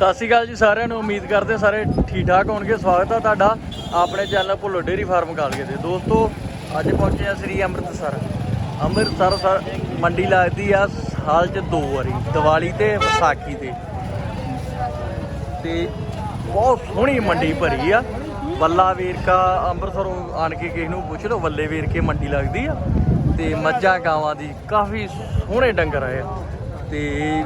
ਸਤਿ ਸ਼੍ਰੀ ਅਕਾਲ ਜੀ ਸਾਰਿਆਂ ਨੂੰ, ਉਮੀਦ ਕਰਦੇ ਸਾਰੇ ਠੀਕ ਠਾਕ ਹੋਣਗੇ। ਸਵਾਗਤ ਆ ਤੁਹਾਡਾ ਆਪਣੇ ਚੈਨਲ ਭੁੱਲੋ ਡੇਰੀ ਫਾਰਮ ਕਾਲਗੇ ਦੇ। ਦੋਸਤੋ, ਅੱਜ ਪਹੁੰਚੇ ਆ ਸ੍ਰੀ ਅੰਮ੍ਰਿਤਸਰ। ਅੰਮ੍ਰਿਤਸਰ ਸਰ ਮੰਡੀ ਲੱਗਦੀ ਆ ਸਾਲ 'ਚ ਦੋ ਵਾਰੀ, ਦੀਵਾਲੀ ਤੇ ਵਿਸਾਖੀ ਤੇ। ਤੇ ਬਹੁਤ ਸੋਹਣੀ ਮੰਡੀ ਭਰੀ ਆ। ਬੱਲਾ ਵੇਰਕਾ, ਅੰਮ੍ਰਿਤਸਰੋਂ ਆਣ ਕੇ ਕਿਸੇ ਨੂੰ ਪੁੱਛ ਲਓ, ਬੱਲੇ ਵੇਰਕੇ ਮੰਡੀ ਲੱਗਦੀ ਆ। ਤੇ ਮੱਝਾਂ ਗਾਵਾਂ ਦੀ ਕਾਫੀ ਸੋਹਣੇ ਡੰਗਰ ਆਏ ਆ। ਤੇ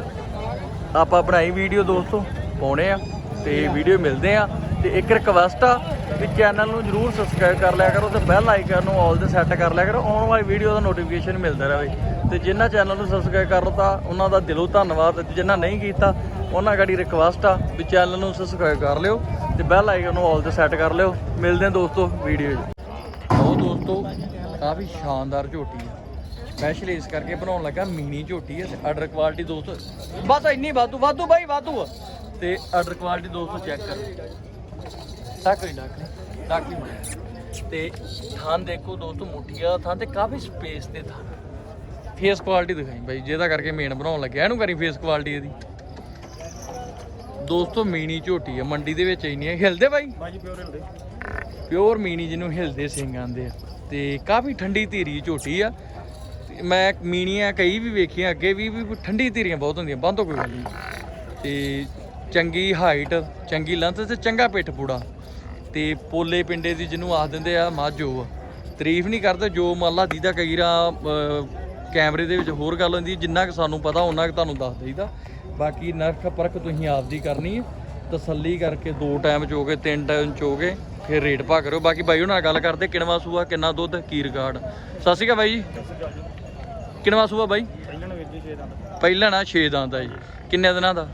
ਆਪਾਂ ਬਣਾਈ ਵੀਡੀਓ ਦੋਸਤੋ। ਪਾਉਣੇ ਆ ਤੇ ਵੀਡੀਓ ਮਿਲਦੇ ਆ। ਤੇ ਇੱਕ ਰਿਕਵੈਸਟ ਆ ਵੀ ਚੈਨਲ ਨੂੰ ਜਰੂਰ ਸਬਸਕ੍ਰਾਈਬ ਕਰ ਲਿਆ ਕਰੋ ਤੇ ਬੈਲ ਆਈਕਨ ਨੂੰ ਆਲ 'ਤੇ ਸੈੱਟ ਕਰ ਲਿਆ ਕਰੋ। ਆਉਣ ਵਾਲੀ ਵੀਡੀਓ ਦਾ ਨੋਟੀਫਿਕੇਸ਼ਨ ਮਿਲਦਾ ਰਹੇ। ਤੇ ਜਿਨ੍ਹਾਂ ਚੈਨਲ ਨੂੰ ਸਬਸਕ੍ਰਾਈਬ ਕਰ ਲਤਾ ਉਹਨਾਂ ਦਾ ਦਿਲੋਂ ਧੰਨਵਾਦ। ਤੇ ਜਿਨ੍ਹਾਂ ਨਹੀਂ ਕੀਤਾ, ਉਹਨਾਂ ਗਾੜੀ ਰਿਕਵੈਸਟ ਆ ਵੀ ਚੈਨਲ ਨੂੰ ਸਬਸਕ੍ਰਾਈਬ ਕਰ ਲਿਓ ਤੇ ਬੈਲ ਆਈਕਨ ਨੂੰ ਆਲ ਤੇ ਸੈੱਟ ਕਰ ਲਿਓ। ਮਿਲਦੇ ਆ ਦੋਸਤੋ ਵੀਡੀਓ 'ਚ ਉਹ ਦੋਸਤੋ, ਕਾਫੀ ਸ਼ਾਨਦਾਰ ਝੋਟੀ ਆ। ਸਪੈਸ਼ਲੀ ਇਸ ਕਰਕੇ ਬਣਾਉਣ ਲੱਗਾ ਮੀਨੀ ਝੋਟੀ ਹੈ ਆਰਡਰ ਕੁਆਲਿਟੀ ਦੋਸਤੋ ਬਸ ਇੰਨੀ ਵਾਧੂ ਵਾਧੂ ਬਾਈ, ਵਾਧੂ ਆ। ਤੇ ਆਰਡਰ ਕੁਆਲਿਟੀ ਦੋਸਤੋ ਚੈੱਕ ਕਰੋ। ਟੱਕ ਨਹੀਂ ਟੱਕ ਨਹੀਂ ਟੱਕ ਨਹੀਂ ਬਣਿਆ ਤੇ ਥਾਂ ਦੇਖੋ ਦੋਸਤੋ ਮੁੱਠੀਆ ਥਾਂ ਤੇ ਕਾਫੀ ਸਪੇਸ ਤੇ ਥਾਂ ਫੇਸ ਕੁਆਲਿਟੀ ਦਿਖਾਈ ਬਾਈ ਜਿਹਦਾ ਕਰਕੇ ਮੇਨ ਬਣਾਉਣ ਲੱਗਿਆ। ਇਹਨੂੰ ਕਰੀ ਫੇਸ ਕੁਆਲਿਟੀ ਇਹਦੀ। ਦੋਸਤੋ ਮੀਨੀ ਝੋਟੀ ਆ ਮੰਡੀ ਦੇ ਵਿੱਚ ਇੰਨੀਆਂ ਹਿਲਦੇ ਬਾਈ? ਬਾਜੀ ਪਿਓਰ ਹਿਲਦੇ। ਪਿਓਰ ਮੀਨੀ ਜਿਹਨੂੰ ਹਿਲਦੇ ਸਿੰਘ ਆਂਦੇ ਆ। ਤੇ ਕਾਫੀ ਠੰਡੀ ਧੀਰੀ ਝੋਟੀ ਆ। ਮੈਂ ਮੀਨੀਆਂ ਕਈ ਵੀ ਵੇਖੀਆਂ ਅੱਗੇ ਵੀ ਵੀ ਠੰਡੀ ਧੀਰੀਆਂ ਬਹੁਤ ਹੁੰਦੀਆਂ ਬੰਦ ਤੋਂ ਕੋਈ ਗੱਲ ਨਹੀਂ। ਤੇ ਚੰਗੀ ਹਾਈਟ ਚੰਗੀ ਲੰਥ ਤੇ ਚੰਗਾ ਪਿੱਠ ਪੂੜਾ। ਤੇ ਪੋਲੇ ਪਿੰਡੇ ਦੀ ਜਿਹਨੂੰ ਆਖ ਦਿੰਦੇ ਆ ਮਾਝੋ ਆ ਤਾਰੀਫ ਨਹੀਂ ਕਰਦੇ ਜੋ ਮੰਨ ਲਾ ਦੀਦਾ ਕਈ ਰਾਂ ਕੈਮਰੇ ਦੇ ਵਿੱਚ ਹੋਰ ਗੱਲ ਹੁੰਦੀ ਜਿੰਨਾ ਕਿ ਸਾਨੂੰ ਪਤਾ ਉਹਨਾਂ ਕਿ ਤੁਹਾਨੂੰ ਦੱਸ ਦਈਦਾ। ਬਾਕੀ ਨਰਖ ਪਰਖ ਤੁਸੀਂ ਆਪਦੀ ਕਰਨੀ ਹੈ। ਤਸੱਲੀ ਕਰਕੇ ਦੋ ਟਾਈਮ ਚੋਗੇ ਤਿੰਨ ਟਾਈਮ ਚੋਗੇ ਫਿਰ ਰੇਟ ਪਾ ਕਰੋ ਬਾਕੀ ਬਾਈ ਉਹਨਾਂ ਨਾਲ ਗੱਲ ਕਰਦੇ ਕਿਣਵਾ ਸੂਆ ਕਿੰਨਾ ਦੁੱਧ ਕੀ ਰਿਕਾਰਡ ਸਤਿ ਸ਼੍ਰੀ ਅਕਾਲ ਬਾਈ ਜੀ। ਕਿਣਵਾ ਸੂਆ ਬਾਈ? ਪਹਿਲਾਂ ਨੂੰ ਵੀਰ ਜੀ 6 ਦੰਦ। ਪਹਿਲਾਂ ਨਾ 6 ਦੰਦ ਦਾ ਜੀ। ਕਿੰਨੇ ਦਿਨਾਂ ਦਾ?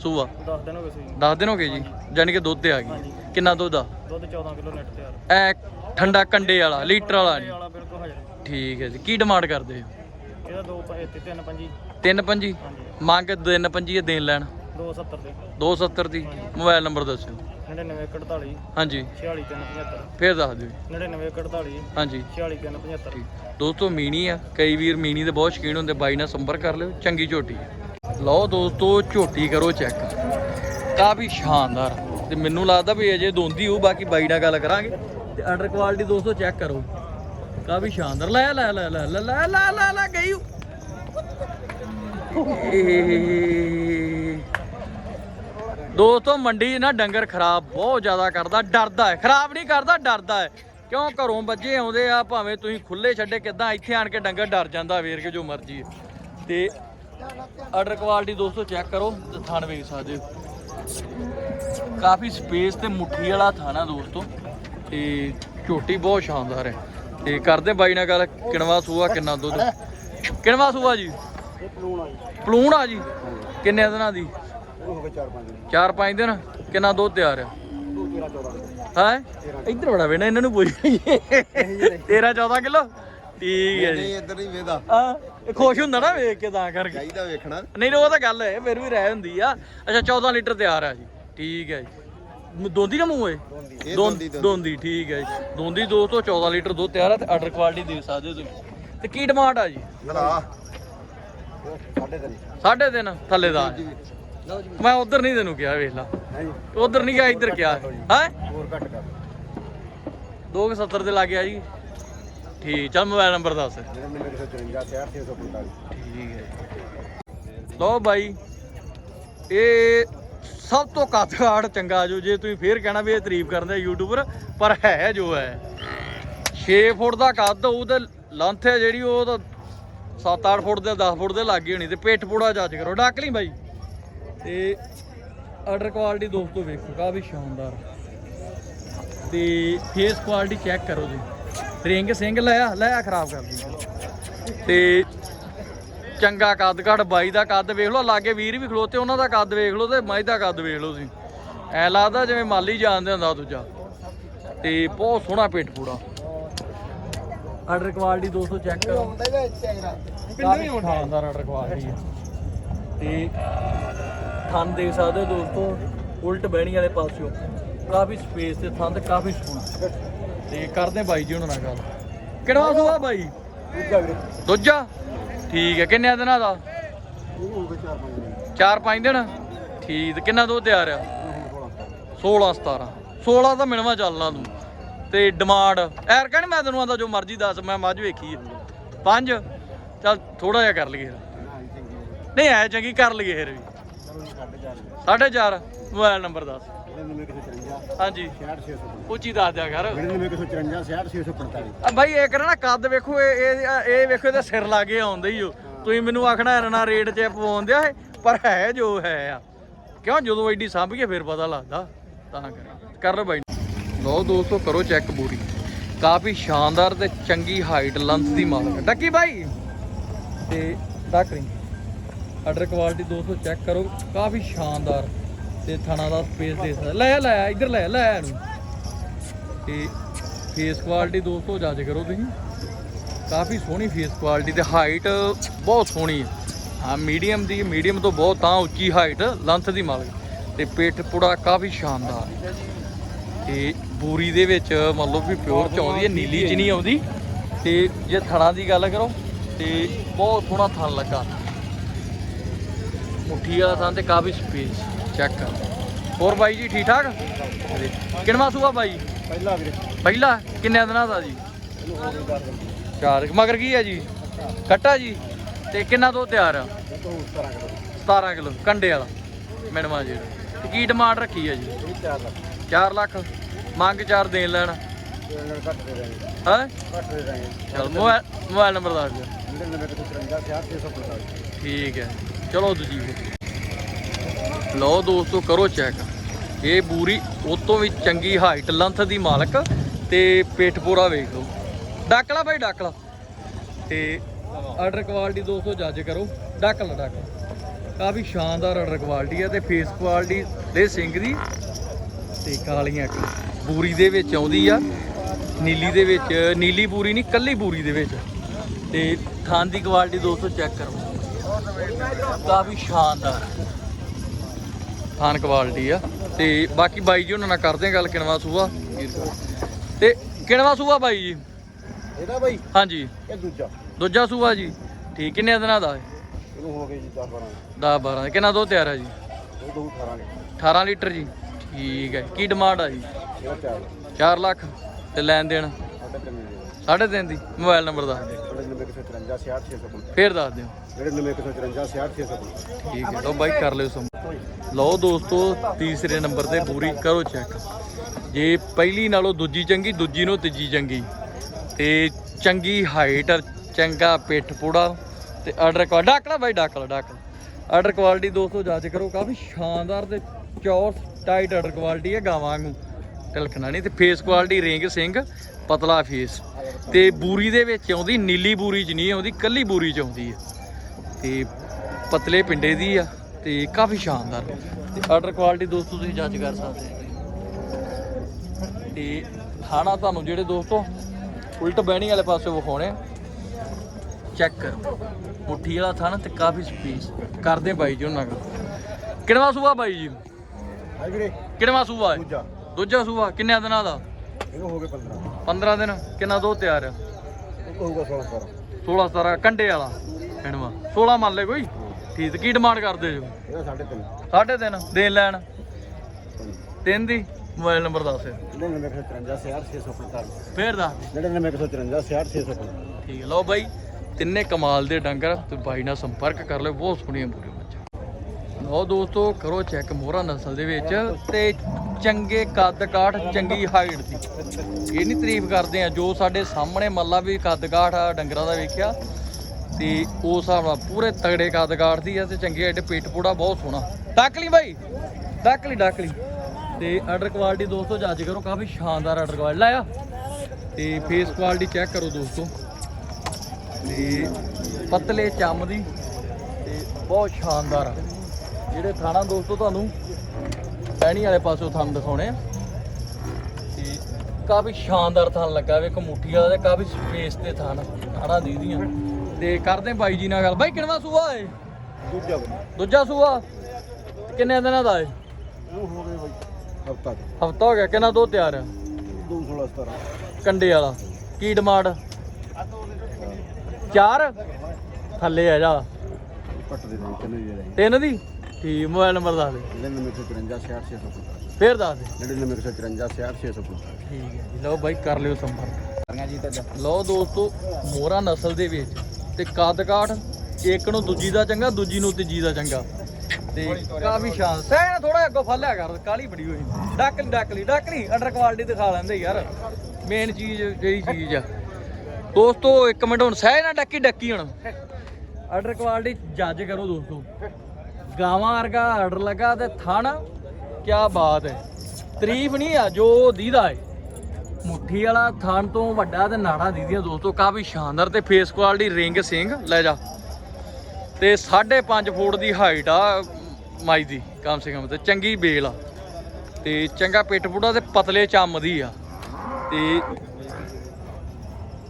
ਸੂਆ? 10 ਦਿਨ ਹੋ ਗਏ ਸੀ। 10 ਦਿਨ ਹੋ ਗਏ ਜੀ? ਯਾਨੀ ਕਿ ਦੁੱਧ ਤੇ ਆ ਗਈ। ਕਿੰਨਾ ਦੁੱਧ ਆ? ਦੁੱਧ 14 ਕਿਲੋ ਨੈਟ ਤਿਆਰ ਐ ਠੰਡਾ ਕੰਡੇ ਵਾਲਾ ਲੀਟਰ ਵਾਲਾ ਇਹ ਨਹੀਂ ਵਾਲਾ ਬਿਲਕੁਲ ਹਾਜ਼ਰ ਠੀਕ ਹੈ ਜੀ। ਕੀ ਡਿਮਾਂਡ ਕਰਦੇ ਹੋ? ਇਹਦਾ ਦੋ ਪ- ਤੇ ਤਿੰਨ ਪੰਜੀ। ਤਿੰਨ ਪੰਜੀ? ਹਾਂਜੀ। ਮੰਗ ਤਿੰਨ ਪੰਜੀ ਇਹ ਦੇਣ ਲੈਣ। 270 ਦੇ। 270 ਦੀ। ਮੋਬਾਈਲ ਨੰਬਰ ਦੱਸਿਓ। 99 48 ਹਾਂਜੀ। 46 375 ਫੇਰ ਦੱਸ ਦਿਓ। 99 48 ਹਾਂਜੀ। 46 375 ਠੀਕ। ਦੋਸਤੋ ਮੀਨੀ ਆ। ਕਈ ਵੀਰ ਮੀਨੀ ਦੇ ਬਹੁਤ ਸ਼ੌਕੀਨ ਹੁੰਦੇ। ਬਾਈ ਨਾਲ ਸੰਪਰਕ ਕਰ ਲਿਓ। ਚੰਗੀ ਝੋਟੀ ਆ। ਲਓ ਦੋਸਤੋ, ਝੋਟੀ ਕਰੋ ਚੈੱਕ ਕਾਫੀ ਸ਼ਾਨਦਾਰ। ਤੇ ਮੈਨੂੰ ਲੱਗਦਾ ਵੀ ਅਜੇ ਦੋਂਦੀ ਹੋ ਬਾਕੀ ਬਾਈ ਨਾਲ ਗੱਲ ਕਰਾਂਗੇ। ਤੇ ਆਰਡਰ ਕੁਆਲਿਟੀ ਦੋਸਤੋ ਚੈੱਕ ਕਰੋ। ਕਾਫੀ ਸ਼ਾਨਦਾਰ। ਲੈ ਲੈ ਲੈ ਲੈ ਲੈ ਲੈ ਲੈ ਲੈ ਗਈ ਦੋਸਤੋ, ਮੰਡੀ ਨਾ ਡੰਗਰ ਖਰਾਬ ਬਹੁਤ ਜ਼ਿਆਦਾ ਕਰਦਾ, ਡਰਦਾ ਹੈ। ਖਰਾਬ ਨਹੀਂ ਕਰਦਾ, ਡਰਦਾ ਹੈ। ਕਿਉਂ ਘਰੋਂ ਬੱਜੇ ਆਉਂਦੇ ਆ, ਭਾਵੇਂ ਤੁਸੀਂ ਖੁੱਲੇ ਛੱਡੇ ਕਿਦਾਂ, ਇੱਥੇ ਆਣ ਕੇ ਡੰਗਰ ਡਰ ਜਾਂਦਾ ਵੇਰ ਕੇ ਜੋ ਮਰਜ਼ੀ ਹੈ। ਤੇ ਆਰਡਰ ਕੁਆਲਿਟੀ ਦੋਸਤੋ ਚੈੱਕ ਕਰੋ ਤੇ ਥਣ ਵੇਖ ਸਕਦੇ ਹੋ। ਕਾਫੀ ਸਪੇਸ ਤੇ ਮੁੱਠੀ ਵਾਲਾ ਥਾਣਾ ਦੋਸਤੋ ਤੇ ਝੋਟੀ ਬਹੁਤ ਸ਼ਾਨਦਾਰ ਹੈ। ਤੇ ਕਰਦੇ ਬਾਈ ਨਾਲ ਗੱਲ ਕਿਣਵਾ ਸੂਆ ਕਿੰਨਾ ਦੁੱਧ? ਕਿਣਵਾ ਸੂਆ ਜੀ? ਪਲੂਣ ਆ ਜੀ। ਕਿੰਨੇ ਦਿਨਾਂ ਦੀ? ਹੋ 4 5 ਦਿਨ। 4-5 ਦਿਨ ਕਿੰਨਾ ਦੁੱਧ ਤਿਆਰ ਆ ਉਹ 13 14 ਹੈ? ਇੱਧਰ ਬੜਾ ਵੇਣਾ ਇਹਨਾਂ ਨੂੰ ਪੁੱਛ 13 14 ਕਿਲੋ? ਠੀਕ ਹੈ ਜੀ। ਨਹੀਂ ਇੱਧਰ ਨਹੀਂ ਵੇਦਾ ਆ ਇਹ ਖੁਸ਼ ਹੁੰਦਾ ਨਾ ਵੇਖ ਕੇ ਤਾਂ ਕਰਕੇ। ਚਾਹੀਦਾ ਵੇਖਣਾ। ਨਹੀਂ ਉਹ ਤਾਂ ਗੱਲ ਹੈ ਫਿਰ ਵੀ ਰਹਿ ਹੁੰਦੀ ਆ। ਅੱਛਾ 14 ਲੀਟਰ ਤਿਆਰ ਆ ਜੀ। ਠੀਕ ਹੈ ਜੀ। ਦੋਂਦੀ ਨਾ ਮੂੰਹ ਏ ਇਹ ਦੋਂਦੀ ਦੋਂਦੀ, ਠੀਕ ਹੈ ਜੀ। ਦੋਂਦੀ ਦੋਸਤੋ 14 ਲੀਟਰ ਦੁੱਧ ਤਿਆਰ ਆ ਤੇ ਆਰਡਰ ਕੁਆਲਿਟੀ ਦੇ ਸਕਦੇ ਹੋ ਤੁਸੀਂ। ਤੇ ਕੀ ਡਿਮਾਂਡ ਆ ਜੀ? ਭਰਾ ਤੇ ਸਾਢੇ ਤਿੰਨ ਥੱਲੇ ਦਾ। ਮੈਂ ਉਧਰ ਨਹੀਂ ਤੈਨੂੰ ਕਿਹਾ ਵੇਖ ਲਾ। ਉਧਰ ਨਹੀਂ ਗਿਆ ਇੱਧਰ ਕਿਹਾ। ਹੈ? ਹੋਰ ਘੱਟ ਕਰ। 270 ਦੇ ਲੱਗ ਗਿਆ ਜੀ। ਠੀਕ ਚੱਲ ਮੋਬਾਈਲ ਨੰਬਰ ਦੱਸ। ਮੇਰੇ ਨੰਬਰ 154 645 ਠੀਕ ਹੈ ਲੋ ਬਾਈ ਇਹ ਸਭ ਤੋਂ ਕਾਤਗਾੜ ਚੰਗਾ ਜੋ ਜੇ ਤੁਸੀਂ ਫੇਰ ਕਹਿਣਾ ਵੀ ਇਹ ਤਾਰੀਫ ਕਰਦੇ ਯੂਟਿਊਬਰ ਪਰ ਹੈ ਜੋ ਹੈ। 6 ਫੁੱਟ ਦਾ ਕੱਦ ਤੇ ਲੰਥ ਹੈ ਜਿਹੜੀ ਉਹ ਤਾਂ 7-8 ਫੁੱਟ ਦੇ 10 ਫੁੱਟ ਦੇ ਲੱਗੇ ਹੋਣੀ ਤੇ ਪਿੱਠ ਪੂੜਾ ਜੱਜ ਕਰੋ ਡੱਕ ਲਈ ਬਾਈ। ਤੇ ਆਰਡਰ ਕੁਆਲਿਟੀ ਦੋਸਤੋ ਵੇਖੋ ਕਾਫੀ ਸ਼ਾਨਦਾਰ। ਤੇ ਫੇਸ ਕੁਆਲਿਟੀ ਚੈੱਕ ਕਰੋ ਜੀ। ਰਿੰਗ ਸਿੰਘ ਲਿਆ ਲਿਆ ਖਰਾਬ ਕਰ ਦੀ ਤੇ ਚੰਗਾ ਕੱਦ ਘੜ ਬਾਈ ਦਾ ਕੱਦ ਵੇਖ ਲਓ ਲਾਗੇ ਵੀਰ ਵੀ ਖਲੋਤੇ ਉਹਨਾਂ ਦਾ ਕੱਦ ਵੇਖ ਲਓ ਤੇ ਮਾਈ ਦਾ ਕੱਦ ਵੇਖ ਲਓ ਤੁਸੀਂ। ਐ ਲੱਗਦਾ ਜਿਵੇਂ ਮਾਲੀ ਜਾਣਦੇ ਹੁੰਦਾ ਦੂਜਾ। ਤੇ ਬਹੁਤ ਸੋਹਣਾ ਪਿੱਠ ਪੂੜਾ ਆਰਡਰ ਕੁਆਲਿਟੀ ਦੋਸਤੋ ਚੈੱਕ ਕਰੋ। ਕਾਫੀ ਸ਼ਾਨਦਾਰ ਆਰਡਰ ਕੁਆਲਿਟੀ ਹੈ ਤੇ ਥਣ ਦੇਖ ਸਕਦੇ ਹੋ ਦੋਸਤੋ ਉਲਟ ਬਹਿਣੀ ਵਾਲੇ ਪਾਸਿਓ। ਕਾਫੀ ਸਪੇਸ ਤੇ ਤੇ ਕਾਫੀ ਸੋਹਣਾ। ਤੇ ਕਰਦੇ ਬਾਈ ਜੀ ਉਹਨਾਂ ਨਾਲ ਗੱਲ। ਕਿਹੜਾ ਸੂਆ ਬਾਈ? ਦੂਜਾ? ਠੀਕ ਹੈ ਕਿੰਨੇ ਦਿਨਾਂ ਦਾ? ਚਾਰ ਪੰਜ ਦਿਨ। ਠੀਕ ਕਿੰਨਾ ਦੁੱਧ ਤਿਆਰ ਆ? ਇਹਨੂੰ ਹੁਣ 16 17 16 ਤਾਂ ਮਿਲਵਾ ਚੱਲਣਾ ਤੂੰ। ਤੇ ਡਿਮਾਂਡ ਐਰ ਕਹਿਣ ਮੈਂ ਤੈਨੂੰ ਆਂਦਾ ਜੋ ਮਰਜ਼ੀ ਦੱਸ, ਮੈਂ ਮੱਝ ਵੇਖੀ ਹੈ ਪੰਜ? ਚੱਲ ਥੋੜਾ ਜਿਹਾ ਕਰ ਲਈਏ ਫਿਰ। ਨਾ ਹੈ। ਨਹੀਂ, ਐ ਚੰਗੀ ਕਰ ਲਈਏ ਫਿਰ ਵੀ। ਚਲੋ ਜੀ ਸਾਡੇ ਚਾਰ ਨੇ। ਸਾਢੇ ਚਾਰ। ਮੋਬਾਈਲ ਨੰਬਰ ਦੱਸ। ਹਾਂਜੀ। 66645 ਉੱਚੀ ਦੱਸ ਦਿਆ ਕਰ। 9954 66645 ਆ ਬਾਈ ਇਹ ਕਰਾਂ ਨਾ ਕੱਦ ਵੇਖੋ ਇਹ ਇਹ ਇਹ ਵੇਖੋ ਇਹਦੇ ਸਿਰ ਲਾਗੇ ਆਉਂਦੇ ਹੀ ਹੋ ਤੁਸੀਂ ਮੈਨੂੰ ਆਖਣਾ ਇਹਨਾਂ ਰੇਟ 'ਚ ਪਵਾਉਂਦੇ ਆ ਪਰ ਹੈ ਜੋ ਹੈ ਆ। ਕਿਉਂ ਜਦੋਂ ਐਡੀ ਸਾਂਭੀਏ ਫਿਰ ਪਤਾ ਲੱਗਦਾ? ਤਾਂ ਕਰ ਕਰ ਲਓ ਬਾਈ। ਲਓ ਦੋਸਤੋ ਕਰੋ ਚੈੱਕ ਬੂਰੀ ਕਾਫੀ ਸ਼ਾਨਦਾਰ ਤੇ ਚੰਗੀ ਹਾਈਟ ਲੈਂਥ ਦੀ ਮਾਲਕ ਹੈ। ਡੱਕੀ ਬਾਈ! ਤੇ ਡਾਕਰੀ ਆਰਡਰ ਕੁਆਲਿਟੀ ਦੋਸਤੋ ਚੈੱਕ ਕਰੋ। ਕਾਫੀ ਸ਼ਾਨਦਾਰ। ਤੇ ਥਣਾ ਦਾ ਸਪੇਸ ਦੇ ਸਕਦਾ। ਲੈ ਆ, ਲੈ ਇੱਧਰ ਲੈ ਆ, ਲੈ ਇਹਨੂੰ। ਤੇ ਫੇਸ ਕੁਆਲਿਟੀ ਦੋਸਤੋ ਜੱਜ ਕਰੋ ਤੁਸੀਂ। ਕਾਫੀ ਸੋਹਣੀ ਫੇਸ ਕੁਆਲਿਟੀ ਤੇ ਹਾਈਟ ਬਹੁਤ ਸੋਹਣੀ ਹੈ। ਹਾਂ ਮੀਡੀਅਮ ਦੀ ਮੀਡੀਅਮ ਤੋਂ ਬਹੁਤ ਤਾਂ ਉੱਚੀ ਹਾਈਟ ਲੰਥ ਦੀ ਮਾਲਕ। ਤੇ ਪੇਟ ਪੁੜਾ ਕਾਫੀ ਸ਼ਾਨਦਾਰ। ਤੇ ਬੂਰੀ ਦੇ ਵਿੱਚ ਮੰਨ ਲਓ ਵੀ ਪਿਓਰ ਚ ਆਉਂਦੀ ਹੈ ਨੀਲੀ ਚ ਨਹੀਂ ਆਉਂਦੀ। ਤੇ ਜੇ ਥਣਾ ਦੀ ਗੱਲ ਕਰੋ ਤੇ ਬਹੁਤ ਸੋਹਣਾ ਥਣ ਲੱਗਾ। ਮੁੱਠੀ ਵਾਲਾ ਥਣ ਤੇ ਕਾਫੀ ਸਪੇਸ ਚੈੱਕ ਕਰ। ਹੋਰ ਬਾਈ ਜੀ ਠੀਕ ਠਾਕ? ਕਿੰਨਵਾ ਸੂਆ ਬਾਈ? ਪਹਿਲਾ ਵੀਰੇ। ਪਹਿਲਾ? ਕਿੰਨੇ ਦਿਨਾਂ ਦਾ ਜੀ? ਚਾਰ। ਚਾਰ ਮਗਰ ਕੀ ਹੈ ਜੀ? ਕੱਟਾ ਜੀ? ਤੇ ਕਿੰਨਾ ਤੋਂ ਤਿਆਰ? ਆ ਇਹ ਤੋਂ 17 ਕਿਲੋ। 17 ਕਿਲੋ ਕੰਡੇ ਵਾਲਾ। ਮਿਨਵਾ ਜੀ। ਤੇ ਕੀ ਡਿਮਾਂਡ ਰੱਖੀ ਹੈ ਜੀ? ਇਹ 4 ਲੱਖ। 4 ਲੱਖ? ਮੰਗ 4 ਦੇਣ ਲੈਣ। ਦੇ ਹੈ? ਦੇ ਚਲ ਮੋਬਾਈਲ ਮੋਬਾਈਲ ਨੰਬਰ ਦੱਸ ਦਿਓ। 9954 66645 ਠੀਕ ਹੈ। ਚਲੋ ਦੂਜੀ ਫਿਰ। ਲਓ ਦੋਸਤੋ, ਕਰੋ ਚੈੱਕ ਇਹ ਬੂਰੀ ਉਹ ਤੋਂ ਵੀ ਚੰਗੀ ਹਾਈਟ ਲੰਥ ਦੀ ਮਾਲਕ ਤੇ ਪੇਟ ਵੇਖ ਲਓ। ਡਾਕਲਾ ਭਾਈ ਡੱਕ ਲਾ। ਤੇ ਆਰਡਰ ਕੁਆਲਿਟੀ ਦੋਸਤੋ ਜੱਜ ਕਰੋ। ਡੱਕ ਲਾ ਡੱਕ ਲਾ। ਕਾਫੀ ਸ਼ਾਨਦਾਰ ਆਰਡਰ ਕੁਆਲਿਟੀ ਹੈ ਤੇ ਫੇਸ ਕੁਆਲਿਟੀ ਦੇ ਸਿੰਘ ਦੀ ਤੇ ਕਾਲੀਆਂ ਬੂਰੀ ਦੇ ਵਿੱਚ ਆਉਂਦੀ ਆ। ਨੀਲੀ ਦੇ ਵਿੱਚ, ਨੀਲੀ ਬੂਰੀ ਨਹੀਂ, ਕੱਲੀ ਬੂਰੀ ਦੇ ਵਿੱਚ। ਤੇ ਥਾਂ ਦੀ ਕੁਆਲਿਟੀ ਦੋਸਤੋ ਚੈੱਕ ਕਰੋ। ਕਾਫੀ ਸ਼ਾਨਦਾਰ। ਥਾਨ ਕੁਆਲਿਟੀ ਆ। ਤੇ ਬਾਕੀ ਬਾਈ ਜੀ ਉਹਨਾਂ ਨਾਲ ਕਰਦੇ ਆ ਗੱਲ ਕਿਣਵਾ ਸੂਆ। ਤੇ ਕਿਣਵਾ ਸੂਆ ਬਾਈ ਜੀ? ਇਹਦਾ ਬਾਈ? ਹਾਂਜੀ। ਇਹ ਦੂਜਾ। ਦੂਜਾ ਸੂਆ ਜੀ। ਠੀਕ ਕਿੰਨੇ ਦਿਨਾਂ ਦਾ? ਇਹਨੂੰ ਹੋ ਗਏ ਜੀ 10 12 10 12 ਕਿੰਨਾ ਦੋ ਤਿਆਰ ਆ ਜੀ? ਇਹ ਦੋ 18 ਨੇ 18 ਲੀਟਰ ਜੀ। ਠੀਕ ਹੈ। ਕੀ ਡਿਮਾਂਡ ਆ ਜੀ? ਇਹ 4 4 ਲੱਖ। ਤੇ ਲੈਣ ਦੇਣ? ਸਾਡੇ ਕਿੰਨੇ ਦੇ। ਸਾਢੇ ਤਿੰਨ ਦੀ। ਮੋਬਾਈਲ ਨੰਬਰ ਦੱਸ। ਦਿਓ 9954 66645 ਫੇਰ ਦੱਸ ਦਿਓ। 9954 66645 ਠੀਕ ਹੈ। ਲਓ ਬਾਈ ਕਰ ਲਿਓ ਸਮ ਲਓ ਦੋਸਤੋ ਤੀਸਰੇ ਨੰਬਰ ਤੇ ਪੂਰੀ ਕਰੋ ਚੈੱਕ ਜੇ ਪਹਿਲੀ ਨਾਲੋਂ ਦੂਜੀ ਚੰਗੀ ਦੂਜੀ ਨੂੰ ਤੀਜੀ ਚੰਗੀ। ਤੇ ਚੰਗੀ ਹਾਈਟ ਚੰਗਾ ਪਿੱਠ ਪੂੜਾ ਤੇ ਆਰਡਰ ਕੁਆ ਡਾਕਲਾ ਬਾਈ ਡਾਕਲਾ ਡਾਕਲਾ। ਆਰਡਰ ਕੁਆਲਿਟੀ ਦੋਸਤੋ ਜਾਂਚ ਕਰੋ ਕਾਫੀ ਸ਼ਾਨਦਾਰ ਤੇ ਚੌਰ ਟਾਈਟ ਆਰਡਰ ਕੁਆਲਿਟੀ ਹੈ ਗਾਵਾਂ ਵਾਂਗੂ। ਤਿਲਕਣਾ ਨਹੀਂ ਤੇ ਫੇਸ ਕੁਆਲਿਟੀ ਰਿੰਗ ਸਿੰਘ। ਪਤਲਾ ਫੇਸ ਤੇ ਬੂਰੀ ਦੇ ਵਿੱਚ ਆਉਂਦੀ ਨੀਲੀ ਬੂਰੀ ਚ ਨਹੀਂ ਆਉਂਦੀ ਕੱਲੀ ਬੂਰੀ ਚ ਆਉਂਦੀ ਹੈ ਤੇ ਪਤਲੇ ਪਿੰਡੇ ਦੀ ਆ ਤੇ ਕਾਫੀ ਸ਼ਾਨਦਾਰ। ਤੇ ਆਰਡਰ ਕੁਆਲਿਟੀ ਦੋਸਤੋ ਤੁਸੀਂ ਜੱਜ ਕਰ ਸਕਦੇ ਹੋ। ਤੇ ਖਾਣਾ ਤੁਹਾਨੂੰ ਜਿਹੜੇ ਦੋਸਤੋ ਉਲਟ ਬਹਿਣੀ ਵਾਲੇ ਪਾਸੇ ਵਿਖਾਉਣੇ ਚੈੱਕ ਕਰੋ। ਮੁੱਠੀ ਵਾਲਾ ਥਾਣਾ ਤੇ ਕਾਫੀ ਸਪੇਸ ਕਰਦੇ ਬਾਈ ਜੀ ਉਹਨਾਂ ਕੋਲ। ਕਿਹੜਾ ਸੂਆ ਬਾਈ ਜੀ? ਕਿਹੜਾ ਸੂਆ ਦੂਜਾ। ਦੂਜਾ ਸੂਆ। ਕਿੰਨੇ ਦਿਨਾਂ ਦਾ? ਇਹਨੂੰ ਹੋ ਗਏ 15 15 ਦਿਨ? ਕਿੰਨਾ ਦੋ ਤਿਆਰ ਆ? ਹੋਊਗਾ 16 17 16 17 ਕੰਡੇ ਵਾਲਾ। 16 ਮੰਨ ਲੈ ਕੋਈ? ਠੀਕ ਕੀ ਡਿਮਾਂਡ ਕਰਦੇ ਜੋ? ਇਹਦਾ ਸਾਡੇ ਤਿੰਨ। ਸਾਢੇ ਤਿੰਨ? ਦੇਣ ਲੈਣ? ਤਿੰਨ। ਦੀ? ਮੋਬਾਈਲ ਨੰਬਰ ਦੱਸ। 9954 645 ਫੇਰ ਦੱਸ। 9954 66645 ਠੀਕ ਹੈ ਲਓ ਬਾਈ ਤਿੰਨੇ ਕਮਾਲ ਦੇ ਡੰਗਰ ਤੇ ਬਾਈ ਨਾਲ ਸੰਪਰਕ ਕਰ ਲਿਓ ਬਹੁਤ ਸੋਹਣੀਆਂ ਬੁਰੀਆਂ ਮੱਝਾਂ ਲਓ ਦੋਸਤੋ ਕਰੋ ਚੈੱਕ ਮੋਹਰਾ ਨਸਲ ਦੇ ਵਿੱਚ। ਤੇ ਚੰਗੇ ਕੱਦ ਕਾਠ ਚੰਗੀ ਹਾਈਟ ਦੀ। ਇਹ ਨਹੀਂ ਤਾਰੀਫ ਕਰਦੇ ਆ, ਜੋ ਸਾਡੇ ਸਾਹਮਣੇ ਮੱਲਾ ਵੀ ਕੱਦ ਕਾਠ ਆ, ਡੰਗਰਾਂ ਦਾ ਵੇਖਿਆ, ਤੇ ਉਸ ਹਿਸਾਬ ਨਾਲ ਪੂਰੇ ਤਗੜੇ ਕੱਦ ਕਾਠ ਦੀ ਆ ਤੇ ਚੰਗੇ ਐਡੇ ਪੇਟ ਪੂੜਾ ਬਹੁਤ ਸੋਹਣਾ। ਡਾਕਲੀ ਬਾਈ ਡਾਕਲੀ ਡਾਕਲੀ ਡੱਕ ਲਈ। ਤੇ ਆਰਡਰ ਕੁਆਲਿਟੀ ਦੋਸਤੋ ਜੱਜ ਕਰੋ, ਕਾਫੀ ਸ਼ਾਨਦਾਰ ਆਰਡਰ ਕੁਆਲਿਟੀ ਲਾਇਆ ਤੇ ਫੇਸ ਕੁਆਲਿਟੀ ਚੈੱਕ ਕਰੋ ਦੋਸਤੋ। ਤੇ ਪਤਲੇ ਚੰਮ ਦੀ, ਤੇ ਬਹੁਤ ਸ਼ਾਨਦਾਰ ਆ। ਜਿਹੜੇ ਥਾਣਾ ਦੋਸਤੋ ਤੁਹਾਨੂੰ ਪੈਣੀ ਵਾਲੇ ਪਾਸੋਂ ਥਣ ਦਿਖਾਉਣੇ ਆ। ਤੇ ਕਾਫੀ ਸ਼ਾਨਦਾਰ ਥਣ ਲੱਗਾ ਮੁੱਠੀ ਵਾਲਾ ਤੇ ਕਾਫੀ ਸਪੇਸ ਤੇ ਥਣ ਥਾਣਾ ਦੀਦੀਆਂ ਤੇ ਕਰਦੇ ਬਾਈ ਜੀ ਨਾਲ ਗੱਲ। ਬਾਈ ਕਿੰਨਵਾ ਸੂਆ ਏ? ਦੂਜਾ ਦੂਜਾ ਸੂਆ? ਕਿੰਨੇ ਦਿਨਾਂ ਦਾ ਏ? ਇਹਨੂੰ ਹੋ ਗਏ ਬਾਈ ਹਫਤਾ ਹਫਤਾ ਹੋ ਗਿਆ ਕਿੰਨਾ ਦੋ ਤਿਆਰ ਆ? 2 16 17 ਕੰਡੇ ਵਾਲਾ। ਕੀ ਡਿਮਾਂਡ ਚਾਰ? ਥੱਲੇ ਆ ਜਾ। ਪੱਟ ਦੇ ਦੇ ਕਿੰਨੇ ਦੇ ਦੇ ਤਿੰਨ ਦੀ? ਠੀਕ ਮੋਬਾਈਲ ਨੰਬਰ ਦੱਸ ਦੇ? 9954 ਫੇਰ ਦੱਸ ਦੇ। 9954 ਠੀਕ ਹੈ ਜੀ ਲਓ ਬਾਈ ਕਰ ਲਿਓ ਸੰਪਰਕ। ਕਰੀਆਂ ਜੀ ਤੇ ਲਓ ਦੋਸਤੋ ਮੋਹਰਾ ਨਸਲ ਦੇ ਵਿੱਚ ਤੇ ਕੱਦ ਕਾਠ ਇੱਕ ਨੂੰ ਦੂਜੀ ਦਾ ਚੰਗਾ ਦੂਜੀ ਨੂੰ ਤੀਜੀ ਦਾ ਚੰਗਾ। ਤੇ ਕਾਫੀ ਸ਼ਾਨ। ਸੈਨ ਥੋੜਾ ਅੱਗੋਂ ਫੱਲਿਆ ਕਰ ਕਾਲੀ ਬੜੀ ਹੋਈ। ਡੱਕ ਲਈ ਡੱਕ ਲਈ ਡੱਕ ਲਈ ਅੰਡਰ ਕੁਆਲਿਟੀ ਦਿਖਾ ਲੈਂਦੇ ਯਾਰ। ਮੇਨ ਚੀਜ਼ ਜਿਹੜੀ ਚੀਜ਼ ਆ। ਦੋਸਤੋ ਇੱਕ ਮਿੰਟ ਹੁਣ ਸਹਿ ਨਾ ਡੱਕੀ ਡੱਕੀ ਹੁਣ। ਆਰਡਰ ਕੁਆਲਿਟੀ ਜੱਜ ਕਰੋ ਦੋਸਤੋ। ਗਾਵਾਂ ਵਰਗਾ ਆਰਡਰ ਲੱਗਾ ਤੇ ਥਣ ਕੀ ਬਾਤ ਹੈ। ਤਾਰੀਫ ਨਹੀਂ ਆ, ਜੋ ਦੀਦਾ ਹੈ ਮੁੱਠੀ ਵਾਲਾ ਥਣ ਤੋਂ ਵੱਡਾ ਤੇ ਨਾੜਾ ਦੀਦੀਆਂ ਦੋਸਤੋ, ਕਾਫੀ ਸ਼ਾਨਦਾਰ ਤੇ ਫੇਸ ਕੁਆਲਿਟੀ ਰਿੰਗ ਸਿੰਘ। ਲੈ ਜਾ। ਤੇ 5.5 ਫੁੱਟ ਦੀ ਹਾਈਟ ਆ, ਮਾਈ ਦੀ, ਕਮ ਸੇ ਕਮ ਤੇ ਚੰਗੀ ਬੇਲ ਆ। ਤੇ ਚੰਗਾ ਪਿੱਠ ਪੁੱਡਾ ਤੇ ਪਤਲੇ ਚੰਮ ਦੀ ਆ। ਤੇ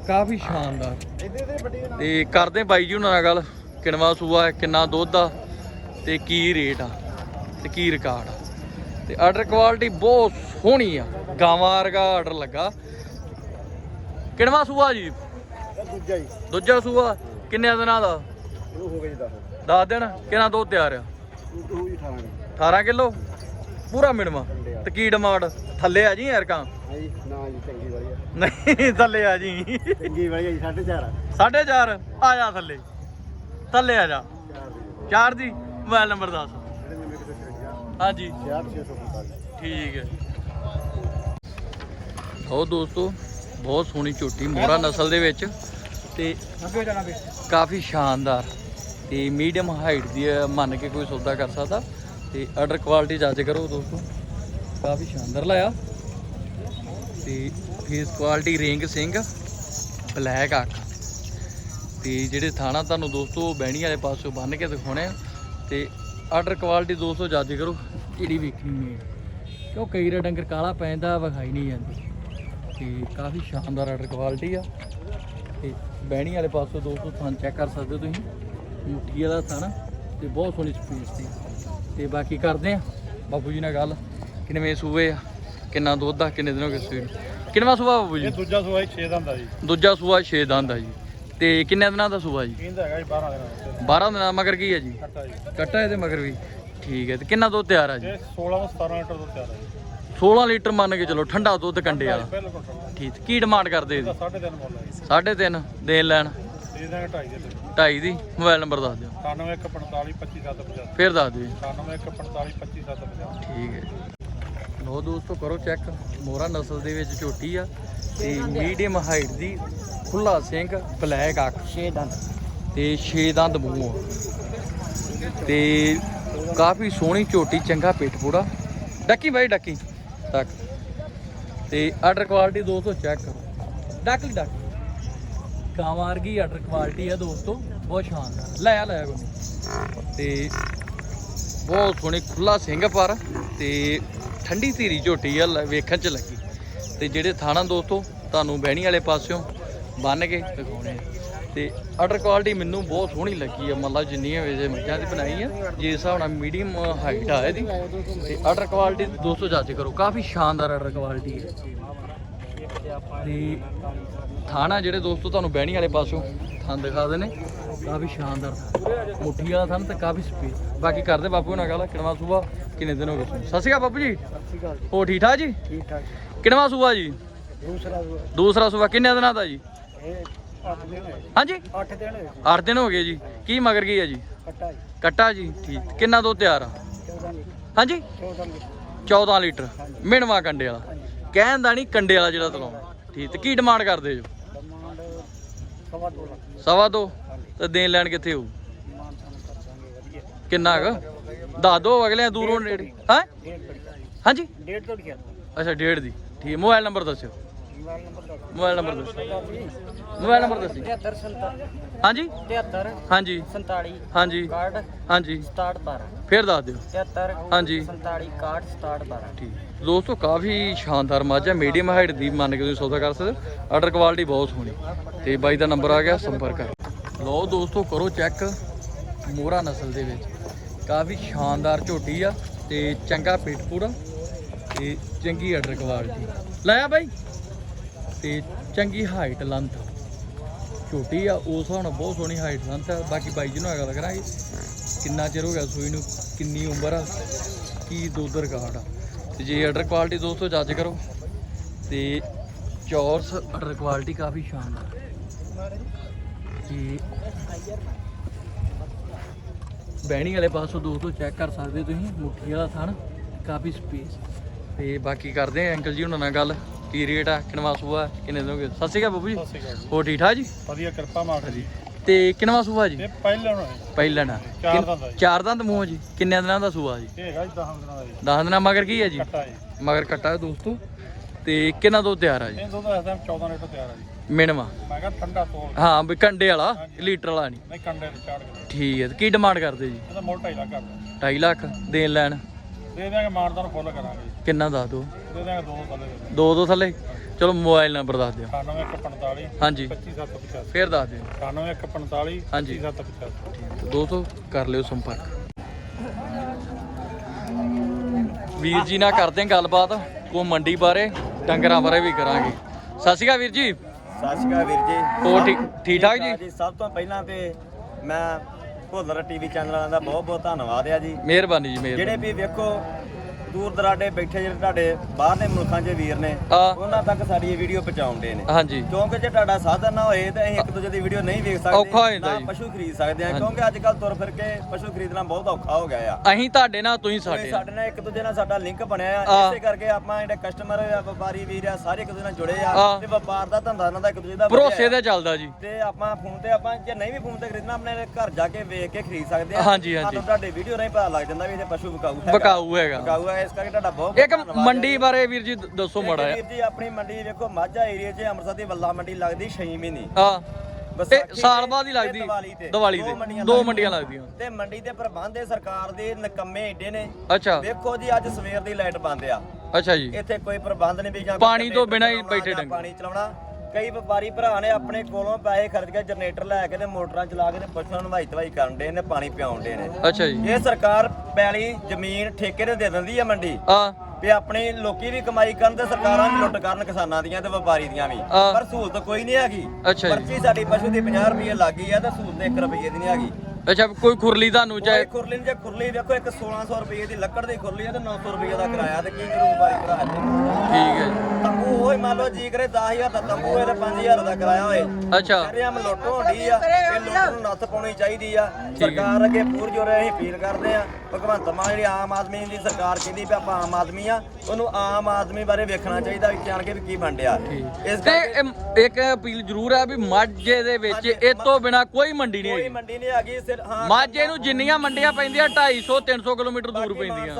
ਕਾਫੀ ਸ਼ਾਨਦਾਰ। ਤੇ ਕਰਦੇ ਬਾਈ ਜੀ ਉਹਨਾਂ ਨਾਲ ਗੱਲ ਕਿੰਨਵਾ ਸੂਆ ਕਿੰਨਾ ਦੁੱਧ ਆ। ਤੇ ਕੀ ਰੇਟ ਆ? ਤੇ ਕੀ ਰਿਕਾਰਡ ਆ? ਤੇ ਆਰਡਰ ਕੁਆਲਿਟੀ ਬਹੁਤ ਸੋਹਣੀ ਆ। ਗਾਵਾਂ ਵਰਗਾ ਆਰਡਰ ਲੱਗਾ। ਕਿੰਨਵਾ ਸੂਆ ਜੀ? ਦੂਜਾ ਹੀ ਦੂਜਾ ਸੂਆ? ਕਿੰਨੇ ਦਿਨਾਂ ਦਾ? ਉਹ ਹੋ ਗਿਆ ਜੀ 10 10 ਦਿਨ? ਕਿੰਨਾ ਦੁੱਧ ਤਿਆਰ ਆ? ਉਹ ਵੀ 18 ਨੇ 18 ਕਿਲੋ? ਪੂਰਾ ਮਿਣਵਾ। ਤੇ ਕੀ ਡਿਮਾਂਡ ਥੱਲੇ ਆ ਜੀ ਯਾਰ ਕਾਂ ਹਾਂਜੀ ਨਾ ਜੀ ਚੰਗੀ ਵਾਲੀ ਨਹੀਂ ਥੱਲੇ ਆ ਜੀ। ਚੰਗੀ ਵਾਲੀ ਜੀ 4.5 4.5 ਆ। ਜਾ ਥੱਲੇ। ਥੱਲੇ ਆ ਜਾ। 4 ਦੀ? ਮੋਬਾਈਲ ਨੰਬਰ ਦੱਸ। ਹਾਂਜੀ। 6645 ਠੀਕ ਹੈ। ਉਹ ਦੋਸਤੋ ਬਹੁਤ ਸੋਹਣੀ ਝੋਟੀ ਮੋਹਰਾ ਨਸਲ ਦੇ ਵਿੱਚ ਤੇ ਕਾਫੀ ਸ਼ਾਨਦਾਰ ਤੇ ਮੀਡੀਅਮ ਹਾਈਟ ਦੀ ਹੈ, ਮੰਨ ਕੇ ਕੋਈ ਸੌਦਾ ਕਰ ਸਕਦਾ। ਤੇ ਆਰਡਰ ਕੁਆਲਿਟੀ ਜੱਜ ਕਰੋ ਦੋਸਤੋ। ਕਾਫੀ ਸ਼ਾਨਦਾਰ ਲਾਇਆ। ਤੇ face quality ring Singh black ਅੱਖ। ਤੇ ਜਿਹੜੇ ਥਾਣਾ ਤੁਹਾਨੂੰ ਦੋਸਤੋ ਬਹਿਣੀ ਵਾਲੇ ਪਾਸੋਂ ਬੰਨ ਕੇ ਦਿਖਾਉਣੇ ਆ ਤੇ ਆਰਡਰ ਕੁਆਲਿਟੀ ਦੋਸਤੋ ਜੱਜ ਕਰੋ ਕਿਹੜੀ ਵੇਖਣੀ ਹੈ। ਕਿਉਂ ਕਈ ਰ ਡੰਗਰ ਕਾਲਾ ਪੈਂਦਾ ਵਿਖਾਈ ਨਹੀਂ ਜਾਂਦੀ। ਤੇ ਕਾਫੀ ਸ਼ਾਨਦਾਰ ਆਰਡਰ ਕੁਆਲਿਟੀ ਆ। ਤੇ ਬਹਿਣੀ ਵਾਲੇ ਪਾਸੋਂ ਦੋਸਤੋ ਥਾਂ ਚੈੱਕ ਕਰ ਸਕਦੇ ਹੋ ਤੁਸੀਂ। ਮੁੱਠੀ ਵਾਲਾ ਥਾਂ ਤੇ ਬਹੁਤ ਸੋਹਣੀ ਸਪੇਸ ਤੇ। ਤੇ ਬਾਕੀ ਕਰਦੇ ਆ ਬਾਬੂ ਜੀ ਨਾਲ ਗੱਲ। ਕਿੰਨਵੇਂ ਸੂਏ ਆ? ਕਿੰਨਾ ਦੁੱਧ ਆ? ਕਿੰਨੇ ਦਿਨ ਹੋ ਗਏ ਸੂਏ ਕਿੰਨਵਾ ਸੂਆ ਬਾਬੂ ਜੀ? ਦੂਜਾ ਸੂਆ 6 ਦਾ ਹੁੰਦਾ ਜੀ। ਦੂਜਾ ਸੂਆ 6 ਦੰਦ ਆ ਜੀ। ਤੇ ਕਿੰਨੇ ਦਿਨਾਂ ਦਾ ਸੂਆ ਜੀ? ਇਹਦਾ ਹੈਗਾ ਜੀ 12 ਦਿਨਾਂ 12 ਦਿਨਾਂ ਮਗਰ ਕੀ ਹੈ ਜੀ? ਕੱਟਾ ਜੀ। ਕੱਟਾ ਇਹਦੇ ਮਗਰ ਵੀ। ਠੀਕ ਹੈ ਤੇ ਕਿੰਨਾ ਦੁੱਧ ਤਿਆਰ ਆ ਜੀ? ਇਹ 16 ਤੋਂ 17 ਲੀਟਰ ਦੁੱਧ ਤਿਆਰ ਹੈ ਜੀ। 16 ਲੀਟਰ ਮੰਨ ਕੇ ਚਲੋ ਠੰਡਾ ਦੁੱਧ ਕੰਡੇ ਵਾਲਾ ਬਿਲਕੁਲ ਠੀਕ ਕੀ ਡਿਮਾਂਡ ਕਰਦੇ ਇਹਦੀ 3.5 ਮੁੱਲ ਹੈ ਜੀ। ਸਾਢੇ ਤਿੰਨ ਦੇਣ ਲੈਣ। ਦੇ ਦਾਂਗੇ 2.5 ਦੇ 2.5 ਦੀ? ਮੋਬਾਈਲ ਨੰਬਰ ਦੱਸ ਦਿਓ। 9145 25750 ਫੇਰ ਦੱਸ ਦਿਓ ਜੀ। 9145 25750 ਠੀਕ ਹੈ ਲੋ ਦੋਸਤੋ ਕਰੋ ਚੈੱਕ ਮੋਰਾ ਨਸਲ ਦੇ ਵਿੱਚ ਝੋਟੀ ਆ। ਤੇ ਮੀਡੀਅਮ ਹਾਈਟ ਦੀ ਖੁੱਲਾ ਸਿੰਘ ਬਲੈਕ ਅੱਖ। 6 ਦੰਦ। ਤੇ 6 ਦੰਦ ਮੂੰਹ ਆ। ਤੇ ਕਾਫੀ ਸੋਹਣੀ ਝੋਟੀ ਚੰਗਾ ਪਿੱਠ ਪੂੜਾ। ਡੱਕੀ ਬਾਈ ਡੱਕੀ। ਤੱਕ। ਤੇ ਆਰਡਰ ਕੁਆਲਿਟੀ ਦੋਸਤੋ ਚੈੱਕ ਕਰੋ। ਡੱਕ ਡੱਕ ਗਾਂ ਵਰਗੀ ਆਰਡਰ ਕੁਆਲਿਟੀ ਆ ਦੋਸਤੋ। ਬਹੁਤ ਸ਼ਾਨਦਾਰ। ਲੈ ਆ ਲੈ ਆ ਕੋਈ ਤੇ ਬਹੁਤ ਸੋਹਣੀ ਖੁੱਲਾ ਸਿੰਘ ਪਰ ਤੇ ਠੰਡੀ ਧੀਰੀ ਝੋਟੀ ਆ ਵੇਖਣ ਚ ਲੱਗੀ। ਤੇ ਜਿਹੜੇ ਥਾਣਾ ਦੋਸਤੋ, ਤੁਹਾਨੂੰ ਬਹਿਣੀ ਵਾਲੇ ਪਾਸਿਓਂ ਬੰਨ ਕੇ ਦਿਖਾਉਣੇ ਆ। ਤੇ ਆਰਡਰ ਕੁਆਲਿਟੀ ਮੈਨੂੰ ਬਹੁਤ ਸੋਹਣੀ ਲੱਗੀ ਆ, ਮਤਲਬ ਜਿੰਨੀਆਂ ਵੇਜੇ ਮੱਝਾਂ ਦੀ ਬਣਾਈ ਆ, ਜੇ ਹਿਸਾਬ ਨਾਲ ਮੀਡੀਅਮ ਹਾਈਟ ਆ ਇਹਦੀ। ਤੇ ਆਰਡਰ ਕੁਆਲਿਟੀ ਦੋਸਤੋ ਜੱਜ ਕਰੋ। ਕਾਫੀ ਸ਼ਾਨਦਾਰ ਆਰਡਰ ਕੁਆਲਿਟੀ ਹੈ ਤੇ ਥਾਣਾ ਜਿਹੜੇ ਦੋਸਤੋ ਤੁਹਾਨੂੰ ਬਹਿਣੀ ਵਾਲੇ ਪਾਸੋਂ। ਥਾਂ ਦਿਖਾ ਦੇ ਨੇ। ਕਾਫੀ ਸ਼ਾਨਦਾਰ ਥਾਂ। ਮੁੱਠੀ ਵਾਲਾ ਥਾਂ ਤੇ ਕਾਫੀ ਸਪੇਸ ਬਾਕੀ ਕਰਦੇ ਬਾਪੂ ਨਾਲ ਗੱਲ ਕਿਨਵਾ ਸੂਆ, ਕਿੰਨੇ ਦਿਨ ਹੋ ਗਏ? ਤੁਹਾਨੂੰ? ਸਤਿ ਸ਼੍ਰੀ ਅਕਾਲ ਬਾਪੂ ਜੀ। ਹੋ ਠੀਕ ਠਾਕ ਜੀ? ਠੀਕ ਠਾਕ ਕਿਨਵਾ ਸੂਆ ਜੀ? ਦੂਸਰਾ ਦੂਸਰਾ ਸੂਆ। ਕਿੰਨੇ ਦਿਨਾਂ ਦਾ ਜੀ? ਇਹ 8 ਦਿਨ ਹੋਏ ਹਾਂਜੀ? 8 ਦਿਨ ਹੋਏ 8 ਦਿਨ ਹੋ ਗਏ ਜੀ। ਕੀ ਮਗਰ ਗਈ ਹੈ ਜੀ? ਕੱਟਾ ਜੀ। ਕੱਟਾ ਜੀ ਠੀਕ। ਕਿੰਨਾ ਦੋ ਤਿਆਰ ਆ? 14 ਲੀਟਰ ਹਾਂਜੀ? 14 ਲੀਟਰ 14 ਲੀਟਰ। ਮਿਣਵਾ ਕੰਡੇ ਵਾਲਾ। ਕਹਿਣ ਦਾ ਨਹੀਂ, ਕੰਡੇ ਵਾਲਾ ਜਿਹੜਾ ਤਲਾਉਣਾ। ਠੀਕ। ਤੇ ਕੀ ਡਿਮਾਂਡ ਕਰਦੇ ਜੋ? ਸਵਾ ਦੋ। ਲੱਖ ਸਵਾ ਦੋ ਤੇ ਦੇਣ ਲੈਣ ਕਿੱਥੇ ਹੋਊ? ਮਾਨ ਸਾਨੂੰ ਕਰ ਦਾਂਗੇ ਵਧੀਆ ਕਿੰਨਾ ਹੈਗਾ ਦੱਸ ਦੋ ਅਗਲੇ ਦੂਰੋਂ ਨੇੜੇ। ਹਾਂ? ਡੇਢ ਤੋਂ ਹਾਂਜੀ? ਡੇਢ ਤੋਂ ਲਿਖਿਆ ਅੱਛਾ ਡੇਢ ਦੀ। ਠੀਕ ਮੋਬਾਈਲ ਨੰਬਰ ਦੱਸਿਓ। ਮੋਬਾਈਲ ਨੰਬਰ ਦਾ ਮੋਬਾਈਲ ਨੰਬਰ ਦੱਸਿਓ ਮੋਬਾਈਲ ਨੰਬਰ ਦੱਸੀ 73 ਹਾਂਜੀ? 73 ਹਾਂਜੀ। 47 ਹਾਂਜੀ। ਕਾਰਡ ਹਾਂਜੀ। 67 12 ਫੇਰ ਦੱਸ ਦਿਓ। 73 ਹਾਂਜੀ। 47 ਕਾਰਡ 67 12 ਠੀਕ। ਦੋਸਤੋ, ਕਾਫੀ ਸ਼ਾਨਦਾਰ ਮੱਝ ਹੈ। ਮੀਡੀਅਮ ਹਾਈਟ ਦੀ ਮੰਨ ਕੇ ਤੁਸੀਂ ਸੌਦਾ ਕਰ ਸਕਦੇ ਹੋ। ਆਰਡਰ ਕੁਆਲਿਟੀ ਬਹੁਤ ਸੋਹਣੀ। ਤੇ ਬਾਈ ਦਾ ਨੰਬਰ ਆ ਗਿਆ, ਸੰਪਰਕ ਕਰ। ਲਓ ਦੋਸਤੋ, ਕਰੋ ਚੈੱਕ ਮੋਹਰਾ ਨਸਲ ਦੇ ਵਿੱਚ। ਕਾਫੀ ਸ਼ਾਨਦਾਰ ਝੋਟੀ ਆ ਤੇ ਚੰਗਾ ਪੇਟ ਪੂਰਾ ਤੇ ਚੰਗੀ ਆਰਡਰ ਕੁਆਲਿਟੀ ਲਾਇਆ ਬਾਈ। ਤੇ ਚੰਗੀ ਹਾਈਟ ਲੰਥ ਝੋਟੀ ਆ, ਉਸ ਹਿਸਾਬ ਨਾਲ ਬਹੁਤ ਸੋਹਣੀ ਹਾਈਟ ਲੰਥ ਆ। ਬਾਕੀ ਬਾਈ ਜੀ ਨਾਲ ਗੱਲ ਕਰਾਂਗੇ ਕਿੰਨਾ ਚਿਰ ਹੋ ਗਿਆ ਸੂਈ ਨੂੰ, ਕਿੰਨੀ ਉਮਰ ਆ, ਕੀ ਦੁੱਧ ਰਿਕਾਰਡ ਆ। ਤੇ ਜੇ ਆਰਡਰ ਕੁਆਲਿਟੀ ਦੋਸਤੋ ਜੱਜ ਕਰੋ। ਤੇ ਚੌਰਸ ਆਰਡਰ ਕੁਆਲਿਟੀ ਕਾਫੀ ਸ਼ਾਨਦਾਰ ਤੇ ਬਹਿਣੀ ਵਾਲੇ ਪਾਸੋਂ ਦੋਸਤੋ ਚੈੱਕ ਕਰ ਸਕਦੇ ਤੁਸੀਂ ਮੁੱਠੀ ਵਾਲਾ ਥਣ ਕਾਫੀ ਸਪੇਸ ਤੇ ਬਾਕੀ ਕਰਦੇ ਆ ਅੰਕਲ ਜੀ ਉਹਨਾਂ ਨਾਲ ਗੱਲ ਕੀ ਰੇਟ ਆ ਕਿੰਨਵਾ ਸੂਆ ਕਿੰਨੇ ਦੋਗੇ? ਸਤਿ ਸ਼੍ਰੀ ਅਕਾਲ ਬੱਬੂ ਜੀ। ਸਤਿ ਸ਼੍ਰੀ ਅਕਾਲ ਜੀ। ਹੋ ਠੀਕ ਠਾਕ ਜੀ? ਵਧੀਆ ਕਿਰਪਾ ਮਾਠ ਜੀ। ਤੇ ਕਿੰਨਵਾ ਸੂਆ ਜੀ? ਇਹ ਪਹਿਲਾਂ ਹੋਣਾ ਪਹਿਲਾ ਨਾ ਚਾਰ ਦੰਦ ਆ ਜੀ। ਚਾਰ ਦੰਦ ਮੂੰਹ ਜੀ। ਕਿੰਨੇ ਦਿਨਾਂ ਦਾ ਸੂਆ ਜੀ? ਇਹ ਹੈਗਾ ਜੀ 10 ਦਿਨਾਂ ਦਾ ਜੀ। ਦਸ ਦਿਨਾਂ ਮਗਰ ਕੀ ਹੈ ਜੀ? ਕੱਟਾ ਜੀ। ਮਗਰ ਕੱਟਾ ਦੋਸਤੋ। ਤੇ ਕਿੰਨਾ ਦੁੱਧ ਤਿਆਰ ਆ ਜੀ? ਇਹ ਦੁੱਧ ਇਸ ਟਾਈਮ 14 ਲੀਟਰ ਤਿਆਰ ਆ ਜੀ। ਮਿਨਮਾ ਮੈਂ ਕਿਹਾ ਠੰਡਾ ਤੋਲ। ਹਾਂ ਵੀ ਕੰਡੇ ਵਾਲਾ ਲੀਟਰ ਵਾਲਾ ਨਹੀਂ। ਨਹੀਂ ਕੰਡੇ ਤੇ ਚਾੜ ਕੇ। ਠੀਕ ਹੈ ਤੇ ਕੀ ਡਿਮਾਂਡ ਕਰਦੇ ਜੀ? ਇਹਦਾ ਮੁੱਲ 2.5 ਲੱਖ ਕਰਦਾ 2.5 ਲੱਖ ਦੇਣ ਲੈਣ। ਦੇ ਦਿਆਂਗੇ ਮਾਨਦਾਰ ਫੁੱਲ ਕਰਾਂਗੇ ਜੀ। ਕਿੰਨਾ ਦੱਸ ਦਿਓ? ਦੇ ਦਿਆਂਗੇ ਦੋ ਥੱਲੇ। ਦੇ। ਦੋ ਦੋ ਥੱਲੇ? ਚਲੋ ਮੋਬਾਈਲ ਨੰਬਰ ਦੱਸ ਦਿਓ। 9145 ਹਾਂਜੀ। 25785 ਫੇਰ ਦੱਸ ਦਿਓ। 9145 ਹਾਂਜੀ। 25785 ਤੇ ਦੋਸਤੋ ਕਰ ਲਿਓ ਸੰਪਰਕ। ਵੀਰ ਜੀ ਨਾਲ ਕਰਦੇ ਹਾਂ ਗੱਲਬਾਤ ਕੋ ਮੰਡੀ ਬਾਰੇ ਡੰਗਰਾਂ ਬਾਰੇ ਵੀ ਕਰਾਂਗੇ। ਸਤਿ ਸ਼੍ਰੀ ਅਕਾਲ ਵੀਰ ਜੀ। ਸਤਿ ਸ਼੍ਰੀ ਅਕਾਲ ਵੀਰ ਜੀ। ਹੋਰ ਠੀਕ ਠੀਕ ਠਾਕ ਜੀ? ਜੀ। ਸਭ ਤੋਂ ਪਹਿਲਾਂ ਤੇ ਮੈਂ ਭੋਲਰ ਟੀਵੀ ਚੈਨਲਾਂ ਦਾ ਬਹੁਤ ਬਹੁਤ ਧੰਨਵਾਦ ਆ ਜੀ। ਮਿਹਰਬਾਨੀ ਜੀ ਜਿਹੜੇ ਮਿਹਰਬਾਨੀ ਵੀ ਵੇਖੋ ਦੂਰ ਦਰਾਡੇ ਬੈਠੇ ਜਿਹੜੇ ਤੁਹਾਡੇ ਬਾਹਰਲੇ ਮੁਲਕਾਂ 'ਚ ਵੀਰ ਨੇ ਆ ਉਹਨਾਂ ਤੱਕ ਸਾਡੀ ਇਹ ਵੀਡੀਓ ਪਹੁੰਚਾਉਂਦੇ ਨੇ ਹਾਂਜੀ ਕਿਉਂਕਿ ਜੇ ਤੁਹਾਡਾ ਸਾਧਨ ਨਾ ਹੋਏ ਤਾਂ ਅਸੀਂ ਇੱਕ ਦੂਜੇ ਦੀ ਵੀਡੀਓ ਨਹੀਂ ਵੇਖ ਸਕਦੇ ਔਖਾ ਹੋ ਜਾਂਦਾ ਨਾ ਜੀ। ਪਸ਼ੂ ਖਰੀਦ ਸਕਦੇ ਆ। ਕਿਉਂਕਿ ਅੱਜ ਕੱਲ ਤੁਰ ਫਿਰ ਕੇ ਪਸ਼ੂ ਖਰੀਦਣਾ ਬਹੁਤ ਔਖਾ ਹੋ ਗਿਆ ਆ ਅਸੀਂ ਤੁਹਾਡੇ ਨਾਲ ਤੁਸੀਂ ਸਾਡੇ ਸਾਡੇ ਨਾਲ। ਸਾਡੇ ਨਾਲ ਇੱਕ ਦੂਜੇ ਨਾਲ ਸਾਡਾ ਲਿੰਕ ਬਣਿਆ ਆ। ਆ ਇਸੇ ਕਰਕੇ ਆਪਾਂ ਜਿਹੜੇ ਕਸਟਮਰ ਆ ਵਪਾਰੀ ਵੀਰ ਆ ਸਾਰੇ ਇੱਕ ਦੂਜੇ ਨਾਲ ਜੁੜੇ ਆ। ਆ ਤੇ ਵਪਾਰ ਦਾ ਧੰਦਾ ਇਹਨਾਂ ਦਾ ਇੱਕ ਦੂਜੇ ਦਾ ਵਧਿਆ ਭਰੋਸੇ ਆ। ਤੇ ਚੱਲਦਾ ਜੀ ਤੇ ਆਪਾਂ ਫੋਨ ਤੇ ਆਪਾਂ ਜੇ ਨਹੀਂ ਵੀ ਫੋਨ ਤੇ ਖਰੀਦਣਾ ਆਪਣੇ ਘਰ ਜਾ ਕੇ ਵੇਖ ਕੇ ਖਰੀਦ ਸਕਦੇ ਆ ਹਾਂਜੀ, ਹਾਂਜੀ। ਸਾਨੂੰ ਤੁਹਾਡੇ ਵੀਡੀਓ ਰਾਹੀਂ ਪਤਾ ਲੱਗ ਜਾਂਦਾ ਵੀ ਇਹਦੇ ਪਸ਼ੂ ਵਿਕਾਊ ਹੈਗਾ ਬਕਾਊ ਹੈਗਾ ਵਿਕਾਊ ਹੈ ਇਸ ਕਰਕੇ ਤੁਹਾਡਾ ਬਹੁਤ ਇੱਕ ਧੰਨਵਾਦ ਮੰਡੀ ਹੈ। ਬਾਰੇ ਵੀਰ ਜੀ ਦੱਸੋ ਮਾੜਾ ਵੀਰ ਜੀ ਆਪਣੀ ਮੰਡੀ ਵੇਖੋ ਮਾਝਾ ਏਰੀਆ 'ਚ ਅੰਮ੍ਰਿਤਸਰ ਦੀ ਵੱਲਾ ਮੰਡੀ ਲੱਗਦੀ 6 ਮਹੀਨੇ। ਵਿਸਾਖੀ ਇਹ ਸਾਲ ਬਾਅਦ ਹੀ ਲੱਗਦੀ ਦੀਵਾਲੀ ਤੇ। ਦੋ ਮੰਡੀਆਂ ਲੱਗਦੀਆਂ। ਤੇ ਮੰਡੀ ਦੇ ਪ੍ਰਬੰਧ ਇਹ ਸਰਕਾਰ ਦੇ ਨਕੰਮੇ ਏਡੇ ਨੇ। ਅੱਛਾ। ਵੇਖੋ ਜੀ ਅੱਜ ਸਵੇਰ ਦੀ ਲਾਈਟ ਬੰਦ ਆ। ਅੱਛਾ ਜੀ। ਇੱਥੇ ਕੋਈ ਪ੍ਰਬੰਧ ਨਹੀਂ ਵੀ ਜਾਂ ਪਾਣੀ ਤੋਂ ਬਿਨਾਂ ਹੀ ਬੈਠੇ ਜਾਂ ਡੰਗਰ। ਪਾਣੀ ਚਲਾਉਣਾ। ਕਈ ਵਪਾਰੀ ਭਰਾ ਨੇ ਆਪਣੇ ਕੋਲੋਂ ਪੈਸੇ ਖਰਚ ਕੇ ਜਨਰੇਟਰ ਲੈ ਕੇ ਤੇ ਮੋਟਰਾਂ ਚਲਾ ਕੇ ਤੇ ਪਸ਼ੂਆਂ ਨੂੰ ਨਵਾਈ ਧਵਾਈ ਕਰਨ ਦੇ ਨੇ ਪਾਣੀ ਪਿਆਉਣ ਦੇ ਨੇ। ਅੱਛਾ ਜੀ। ਇਹ ਸਰਕਾਰ ਪੈਲੀ ਜ਼ਮੀਨ ਠੇਕੇ ਤੇ ਦੇ ਦਿੰਦੀ ਆ ਮੰਡੀ। ਆ ਵੀ ਆਪਣੇ ਲੋਕੀ ਵੀ ਕਮਾਈ ਕਰਨ ਤੇ ਸਰਕਾਰਾਂ ਵੀ ਲੁੱਟ ਕਰਨ ਕਿਸਾਨਾਂ ਦੀਆਂ ਤੇ ਵਪਾਰੀ ਦੀਆਂ ਵੀ। ਪਰ ਸਹੂਲਤ ਕੋਈ ਨਹੀਂ ਹੈਗੀ। ਪਰਚੀ ਸਾਡੀ ਪਸ਼ੂ ਦੀ 50 ਰੁਪਏ ਲੱਗੀ ਆ ਤੇ ਸਹੂਲਤ 1 ਰੁਪਏ ਦੀ ਨਹੀਂ ਹੈਗੀ। ਅੱਛਾ ਕੋਈ ਖੁਰਲੀ ਤੁਹਾਨੂੰ ਚਾਹੇ ਕੋਈ ਖੁਰਲੀ ਜੇ ਖੁਰਲੀ ਵੇਖੋ ਇੱਕ 1600 ਰੁਪਏ ਦੀ ਲੱਕੜ ਦੀ ਖੁਰਲੀ ਆ ਤੇ 900 ਰੁਪਏ ਦਾ ਕਿਰਾਇਆ ਤੇ ਕੀ ਕਰੂ ਵਪਾਰੀ ਭਰਾ ਜੀ ਠੀਕ ਹੈ ਜੀ। ਤੰਬੂ ਹੋਏ ਮੰਨ ਲਓ ਜੀ ਕਰੇ 10000 ਦਾ ਤੰਬੂ ਹੋਏ ਤੇ 5000 ਦਾ ਕਿਰਾਇਆ ਹੋਏ। ਅੱਛਾ। ਸ਼ਰਿਆਮ ਲੁੱਟ ਹੁੰਦੀ ਆ ਇਹ ਲੁੱਟ ਨੂੰ ਨੱਥ ਪਾਉਣੀ ਚਾਹੀਦੀ ਆ। ਸਰਕਾਰ ਅੱਗੇ ਪੂਰ ਜੋਰੇ ਅਸੀਂ ਅਪੀਲ ਕਰਦੇ ਆ। ਭਗਵੰਤ ਮਾਨ ਜਿਹੜੀ ਆਮ ਆਦਮੀ ਦੀ ਸਰਕਾਰ ਕਹਿੰਦੀ ਵੀ ਆਪਾਂ ਆਮ ਆਦਮੀ ਆ ਉਹਨੂੰ ਆਮ ਆਦਮੀ ਬਾਰੇ ਵੇਖਣਾ ਚਾਹੀਦਾ ਵੀ ਜਾਣ ਕੇ ਵੀ ਕੀ ਬਣਿਆ ਇਸ ਕਰਕੇ ਇੱਕ ਅਪੀਲ ਜ਼ਰੂਰ ਹੈ ਵੀ ਮਾਝੇ ਦੇ ਵਿੱਚ ਇਹ ਤੋਂ ਬਿਨਾ ਕੋਈ ਮੰਡੀ ਨਹੀਂ ਕੋਈ ਮੰਡੀ ਨਹੀਂ ਹੈਗੀ ਹਾਂ ਮਾਝੇ ਨੂੰ ਜਿੰਨੀਆਂ ਮੰਡੀਆਂ ਪੈਂਦੀਆਂ 250 300 ਕਿਲੋਮੀਟਰ ਦੂਰ ਪੈਂਦੀਆਂ।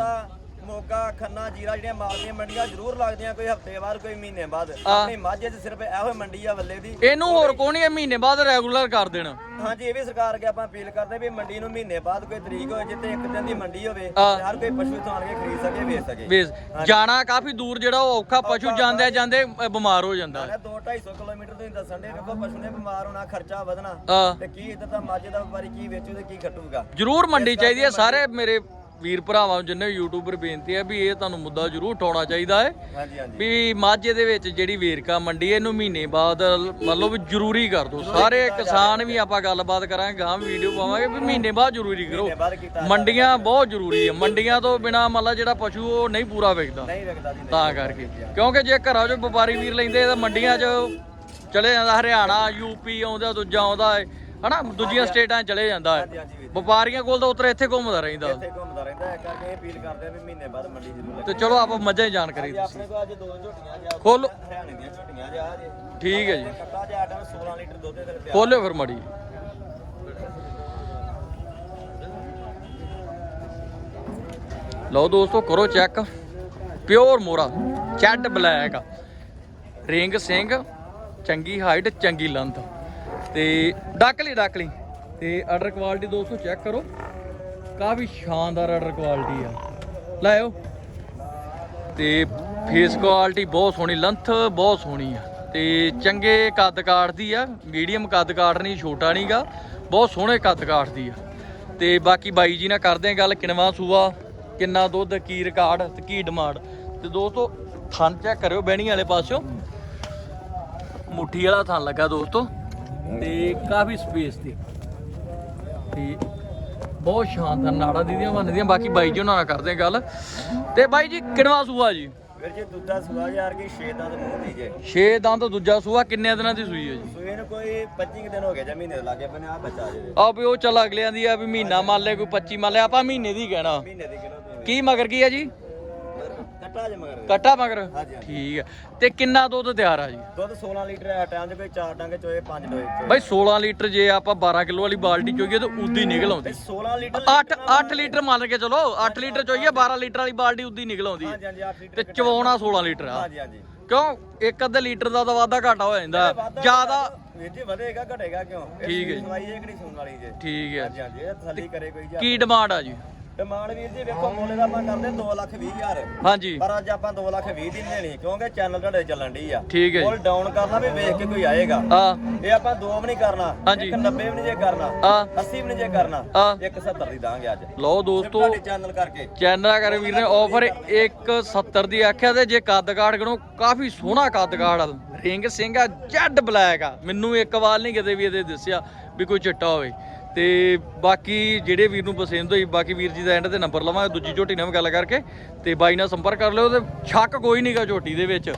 ਮੋਗਾ ਖੰਨਾ ਜੀਰਾ ਜਿਹੜੀਆਂ ਮਾਲਦੀਆਂ ਮੰਡੀਆਂ ਜ਼ਰੂਰ ਲੱਗਦੀਆਂ ਕੋਈ ਹਫ਼ਤੇ ਬਾਅਦ ਕੋਈ ਮਹੀਨੇ ਬਾਅਦ। ਆਪਣੀ ਮਾਝੇ 'ਚ ਸਿਰਫ ਇਹੋ ਹੀ ਮੰਡੀ ਆ ਵੱਲੇ ਦੀ। ਇਹਨੂੰ ਹੋਰ ਕੋਈ ਨਹੀਂ ਇਹ ਮਹੀਨੇ ਬਾਅਦ ਰੈਗੂਲਰ ਕਰ ਦੇਣ? ਹਾਂਜੀ ਇਹ ਵੀ ਸਰਕਾਰ ਅੱਗੇ ਆਪਾਂ ਅਪੀਲ ਕਰਦੇ ਵੀ ਮੰਡੀ ਨੂੰ ਮਹੀਨੇ ਬਾਅਦ ਕੋਈ ਤਰੀਕ ਹੋਏ ਜਿੱਤੇ ਇੱਕ ਦਿਨ ਦੀ ਮੰਡੀ ਹੋਵੇ। ਤੇ ਹਰ ਕੋਈ ਪਸ਼ੂ ਇੱਥੋਂ ਆਣ ਕੇ ਖਰੀਦ ਸਕੇ ਵੇਚ ਸਕੇ। ਵੇਸ ਜਾਣਾ ਕਾਫੀ ਦੂਰ ਜਿਹੜਾ ਉਹ ਔਖਾ ਪਸ਼ੂ ਜਾਂਦੇ ਜਾਂਦੇ ਅ, ਬਿਮਾਰ ਹੋ ਜਾਂਦਾ। ਹੈ ਮੈਂ 2 250 ਕਿਲੋਮੀਟਰ ਤੋਂ ਹੀ ਦੱਸਣ ਦੇ ਵੇਖੋ ਪਸ਼ੂ ਨੇ ਬਿਮਾਰ ਹੋਣਾ ਖਰਚਾ ਵਧਣਾ। ਤੇ ਕੀ ਇੱਧਰ ਤਾਂ ਮਾਝੇ ਦਾ ਵਪਾਰੀ ਕੀ ਵੇਚੂ ਤੇ ਕੀ ਖੱਟੂਗਾ। ਜ਼ਰੂਰ ਮੰਡੀ ਚਾਹੀਦੀ ਹੈ ਸਾਰੇ ਮੇਰੇ ਵੀਰ ਭਰਾਵਾਂ ਨੂੰ ਜਿੰਨੇ ਯੂਟਿਊਬਰ ਬੇਨਤੀ ਹੈ ਵੀ ਇਹ ਤੁਹਾਨੂੰ ਮੁੱਦਾ ਜ਼ਰੂਰ ਉਠਾਉਣਾ ਚਾਹੀਦਾ ਹੈ। ਹਾਂਜੀ ਹਾਂਜੀ। ਵੀ ਮਾਝੇ ਦੇ ਵਿੱਚ ਜਿਹੜੀ ਵੇਰਕਾ ਮੰਡੀ ਹੈ, ਇਹਨੂੰ ਮਹੀਨੇ ਬਾਅਦ ਮਤਲਬ ਜ਼ਰੂਰੀ ਕਰ ਦਿਓ। ਸਾਰੇ ਕਿਸਾਨ ਵੀ ਆਪਾਂ ਗੱਲਬਾਤ ਕਰਾਂਗੇ ਗਾਂ ਵੀਡੀਓ ਪਾਵਾਂਗੇ ਵੀ ਮਹੀਨੇ ਬਾਅਦ ਜ਼ਰੂਰੀ ਕਰੋ। ਮੰਡੀਆਂ ਬਹੁਤ ਜ਼ਰੂਰੀ ਹੈ। ਮੰਡੀਆਂ ਤੋਂ ਬਿਨਾ ਮਤਲਬ ਜਿਹੜਾ ਪਸ਼ੂ ਉਹ ਨਹੀਂ ਪੂਰਾ ਵਿਕਦਾ ਨਹੀਂ ਵਿਕਦਾ ਜੀ ਨਹੀਂ। ਤਾਂ ਕਰਕੇ। ਕਿਉਂਕਿ ਜੇ ਘਰਾਂ 'ਚੋਂ ਵਪਾਰੀ ਵੀਰ ਲੈਂਦੇ ਤਾਂ ਮੰਡੀਆਂ 'ਚ ਚਲੇ ਜਾਂਦਾ। ਹਰਿਆਣਾ ਯੂਪੀ ਆਉਂਦਾ ਦੂਜਾ ਆਉਂਦਾ ਹੈ। ਹਨਾ? ਦੂਜੀਆਂ ਸਟੇਟਾਂ 'ਚ ਚਲੇ ਜਾਂਦਾ ਹੈ। ਵਪਾਰੀਆਂ ਕੋਲ ਤਾਂ ਉਤਰ ਇੱਥੇ ਘੁੰਮਦਾ ਰਹਿੰਦਾ। ਇੱਥੇ ਘੁੰਮਦਾ ਰਹਿੰਦਾ ਹੈ ਕਰਕੇ ਅਪੀਲ ਕਰਦੇ ਆ ਵੀ ਮਹੀਨੇ ਬਾਅਦ ਮੰਡੀ ਜ਼ਰੂਰ ਤੇ ਚਲੋ ਆਪਾਂ ਮੱਝਾਂ ਦੀ ਜਾਣਕਾਰੀ ਲੱਗੇ ਆਪਣੇ ਕੋਲ ਅੱਜ ਦੋ ਝੋਟੀਆਂ ਜਾ ਖੋਲੋ। ਹਰਿਆਣੇ ਦੀਆਂ ਝੋਟੀਆਂ ਜਾ ਜੇ ਠੀਕ ਹੈ ਜੀ। ਕੱਟਾ ਜਿਹਾ ਆਟਾ 16 ਲੀਟਰ ਦੁੱਧ ਦੇ ਪਿਆ। ਖੋਲਿਓ ਫਿਰ ਮੜੀ। ਲਓ ਦੋਸਤੋ ਕਰੋ ਚੈੱਕ ਪਿਓਰ ਮੋਰਾ ਚੈੱਡ ਬਲੈਕ ਰਿੰਗ ਸਿੰਘ ਚੰਗੀ ਹਾਈਟ ਚੰਗੀ ਲੰਥ ਤੇ ਡੱਕ ਲਈ ਡੱਕ ਲਈ ਤੇ ਆਰਡਰ ਕੁਆਲਿਟੀ ਦੋਸਤੋ ਚੈੱਕ ਕਰੋ। ਕਾਫੀ ਸ਼ਾਨਦਾਰ ਆਰਡਰ ਕੁਆਲਿਟੀ ਆ। ਲਾਇਓ। ਤੇ ਫੇਸ ਕੁਆਲਿਟੀ ਬਹੁਤ ਸੋਹਣੀ ਲੰਥ ਬਹੁਤ ਸੋਹਣੀ ਆ। ਤੇ ਚੰਗੇ ਕੱਦ ਕਾਠ ਦੀ ਆ ਮੀਡੀਅਮ ਕੱਦ ਕਾਠ ਨਹੀਂ, ਛੋਟਾ ਨਹੀਂਗਾ ਬਹੁਤ ਸੋਹਣੇ ਕੱਦ ਕਾਠ ਦੀ ਆ। ਤੇ ਬਾਕੀ ਬਾਈ ਜੀ ਨਾਲ ਕਰਦੇ ਆ ਗੱਲ, ਕਿਨਵਾ ਸੂਆ, ਕਿੰਨਾ ਦੁੱਧ, ਕੀ ਰਿਕਾਰਡ, ਤੇ ਕੀ ਡਿਮਾਂਡ ਤੇ ਦੋਸਤੋ, ਥਣ ਚੈੱਕ ਕਰਿਓ ਬਹਿਣੀ ਵਾਲੇ ਪਾਸਿਓ। ਮੁੱਠੀ ਵਾਲਾ ਥਣ ਲੱਗਾ ਦੋਸਤੋ। ਤੇ ਕਾਫੀ ਸਪੇਸ ਤੇ। ਤੇ ਬਹੁਤ ਸ਼ਾਨਦਾਰ ਨਾੜਾ ਦੀਦੀਆਂ ਬਣਦੀਆਂ ਬਾਕੀ ਬਾਈ ਜੀ ਉਹਨਾਂ ਨਾਲ ਕਰਦੇ ਆ ਗੱਲ। ਤੇ ਬਾਈ ਜੀ ਕਿਣਵਾ ਸੂਆ ਜੀ? ਵੀਰ ਜੀ ਦੁੱਧਾ ਸੁਆ ਯਾਰ ਕੀ ਛੇ ਦਾ ਤੇ ਮੂੰਹ ਦੀ ਜੇ। 6 ਦੰਦ ਦੂਜਾ ਸੂਆ ਕਿੰਨੇ ਦਿਨਾਂ ਦੀ ਸੂਈ ਹੈ ਜੀ? ਸੂਏ ਨੂੰ ਕੋਈ 25 ਕੁ ਦਿਨ ਹੋ ਗਏ ਜਾਂ ਮਹੀਨੇ ਲਾਗੇ ਬਨੇ ਆ ਬੱਚਾ ਜੇ। ਆ ਵੀ ਉਹ ਚੱਲ ਅਗਲਿਆਂ ਦੀ ਆ ਵੀ ਮਹੀਨਾ ਮੰਨ ਲੈ ਕੋਈ 25 ਮੰਨ ਲਿਆ ਆਪਾਂ ਮਹੀਨੇ ਦੀ ਕਹਿਣਾ। ਮਹੀਨੇ ਦੀ ਦੀ ਕੀ ਮਗਰ ਕੀ ਹੈ ਜੀ? ਕੱਟਾ ਜੇ ਮਗਰ। ਕੱਟਾ ਮਗਰ? ਹਾਂਜੀ, ਹਾਂਜੀ। ਠੀਕ ਹੈ ਤੇ ਕਿੰਨਾ ਦੁੱਧ ਤਿਆਰ ਆ ਜੀ? ਦੁੱਧ 16 ਲੀਟਰ ਆ ਟਾਈਮ ਦੇ ਕੋਈ ਚਾਰ ਡੰਗੇ ਚੋਏ ਪੰਜ ਡੋਏ ਚੋਏ। ਬਾਈ 16 ਲੀਟਰ ਜੇ ਆਪਾਂ 12 ਕਿਲੋ ਵਾਲੀ ਬਾਲਟੀ ਚੋਈਏ ਤਾਂ ਉਦੀ ਨਿਕਲ ਆਉਂਦੀ। 16 ਲੀਟਰ 8 8 ਲੀਟਰ ਮੰਨ ਕੇ ਚਲੋ 8 ਲੀਟਰ ਚੋਈਏ 12 ਲੀਟਰ ਵਾਲੀ ਬਾਲਟੀ ਉਦੀ ਨਿਕਲ ਆਉਂਦੀ। ਹਾਂਜੀ ਹਾਂਜੀ 8 ਤੇ ਚਵਾਉਣਾ 16 ਲੀਟਰ ਆ। ਹਾਂਜੀ ਹਾਂਜੀ। ਕਿਉਂ? ਇੱਕ ਅੱਧੇ ਲੀਟਰ ਦਾ ਤਾਂ ਵਾਧਾ ਘਾਟਾ ਹੋ ਜਾਂਦਾ। ਜ਼ਿਆਦਾ ਵੀਰ ਜੀ ਵਧੇਗਾ ਘਟੇਗਾ ਕਿਉਂ? ਠੀਕ ਹੈ ਜੀ। ਦਵਾਈ ਇਹ ਕਿਹੜੀ ਸੁਣਨ ਵਾਲੀ ਜੇ? ਠੀਕ ਹੈ। ਹਾਂਜੀ ਹਾਂਜੀ ਇਹ ਤਸੱਲੀ ਕਰੇ ਕੋਈ ਜੀ ਕੀ ਡਿਮਾਂਡ ਆ ਜੀ? ਡਿਮਾਂਡ ਵੀਰ ਜੀ ਵੇਖੋ ਮੁੱਲ ਦਾ ਆਪਾਂ ਕਰਦੇ 2 ਲੱਖ 20 ਹਜ਼ਾਰ। ਹਾਂਜੀ। ਪਰ ਅੱਜ ਆਪਾਂ 2 ਲੱਖ 20 ਦੀ ਨੀ ਲੈਣੀ ਕਿਉਂਕਿ ਚੈਨਲ ਤੁਹਾਡੇ ਚੱਲਣ ਢੀ ਆ। ਠੀਕ ਹੈ ਮੁੱਲ ਜੀ ਡਾਊਨ ਕਰਨਾ ਵੀ ਵੇਖ ਕੇ ਕੋਈ ਆਏਗਾ। ਆ ਇਹ ਆਪਾਂ 2 ਵੀ ਨਹੀਂ ਕਰਨਾ ਹਾਂਜੀ। ਇੱਕ 90 ਵੀ ਨਹੀਂ ਜੇ ਕਰਨਾ ਆ 80 ਵੀ ਨਹੀਂ ਜੇ ਕਰਨਾ ਆ ਇੱਕ 70 ਦੀ ਦਾਂਗੇ ਅੱਜ। ਲਓ ਦੋਸਤੋ ਤੁਹਾਡੇ ਚੈਨਲ ਕਰਕੇ। ਚੈਨਲ ਕਰੇ ਵੀਰ ਨੇ ਆਫਰ 170 ਦੀ ਆਖਿਆ ਤੇ ਜੇ ਕੱਦ ਕਾਠ ਗਣੋ ਕਾਫੀ ਸੋਹਣਾ ਕੱਦ ਕਾਠ ਆ। ਰਿੰਗ ਸਿੰਘ ਆ ਜੈਡ ਬਲੈਕ ਆ। ਮੈਨੂੰ ਇੱਕ ਵਾਰ ਨਹੀਂ ਕਿਤੇ ਵੀ ਇਹਦੇ ਦੱਸਿਆ ਵੀ ਕੋਈ ਚਿੱਟਾ ਹੋਵੇ। ਤੇ ਬਾਕੀ ਜਿਹੜੇ ਵੀਰ ਨੂੰ ਪਸੰਦ ਹੋਈ, ਬਾਕੀ ਵੀਰ ਜੀ ਦਾ ਐਂਡ ਤੇ ਨੰਬਰ ਲਵਾਂਗੇ, ਦੂਜੀ ਝੋਟੀ ਨਾਲ ਵੀ ਗੱਲ ਕਰਕੇ ਤੇ ਬਾਈ ਨਾਲ ਸੰਪਰਕ ਕਰ ਲਿਓ ਤੇ ਸ਼ੱਕ ਕੋਈ ਨਹੀਂਗਾ ਝੋਟੀ ਦੇ ਵਿੱਚ।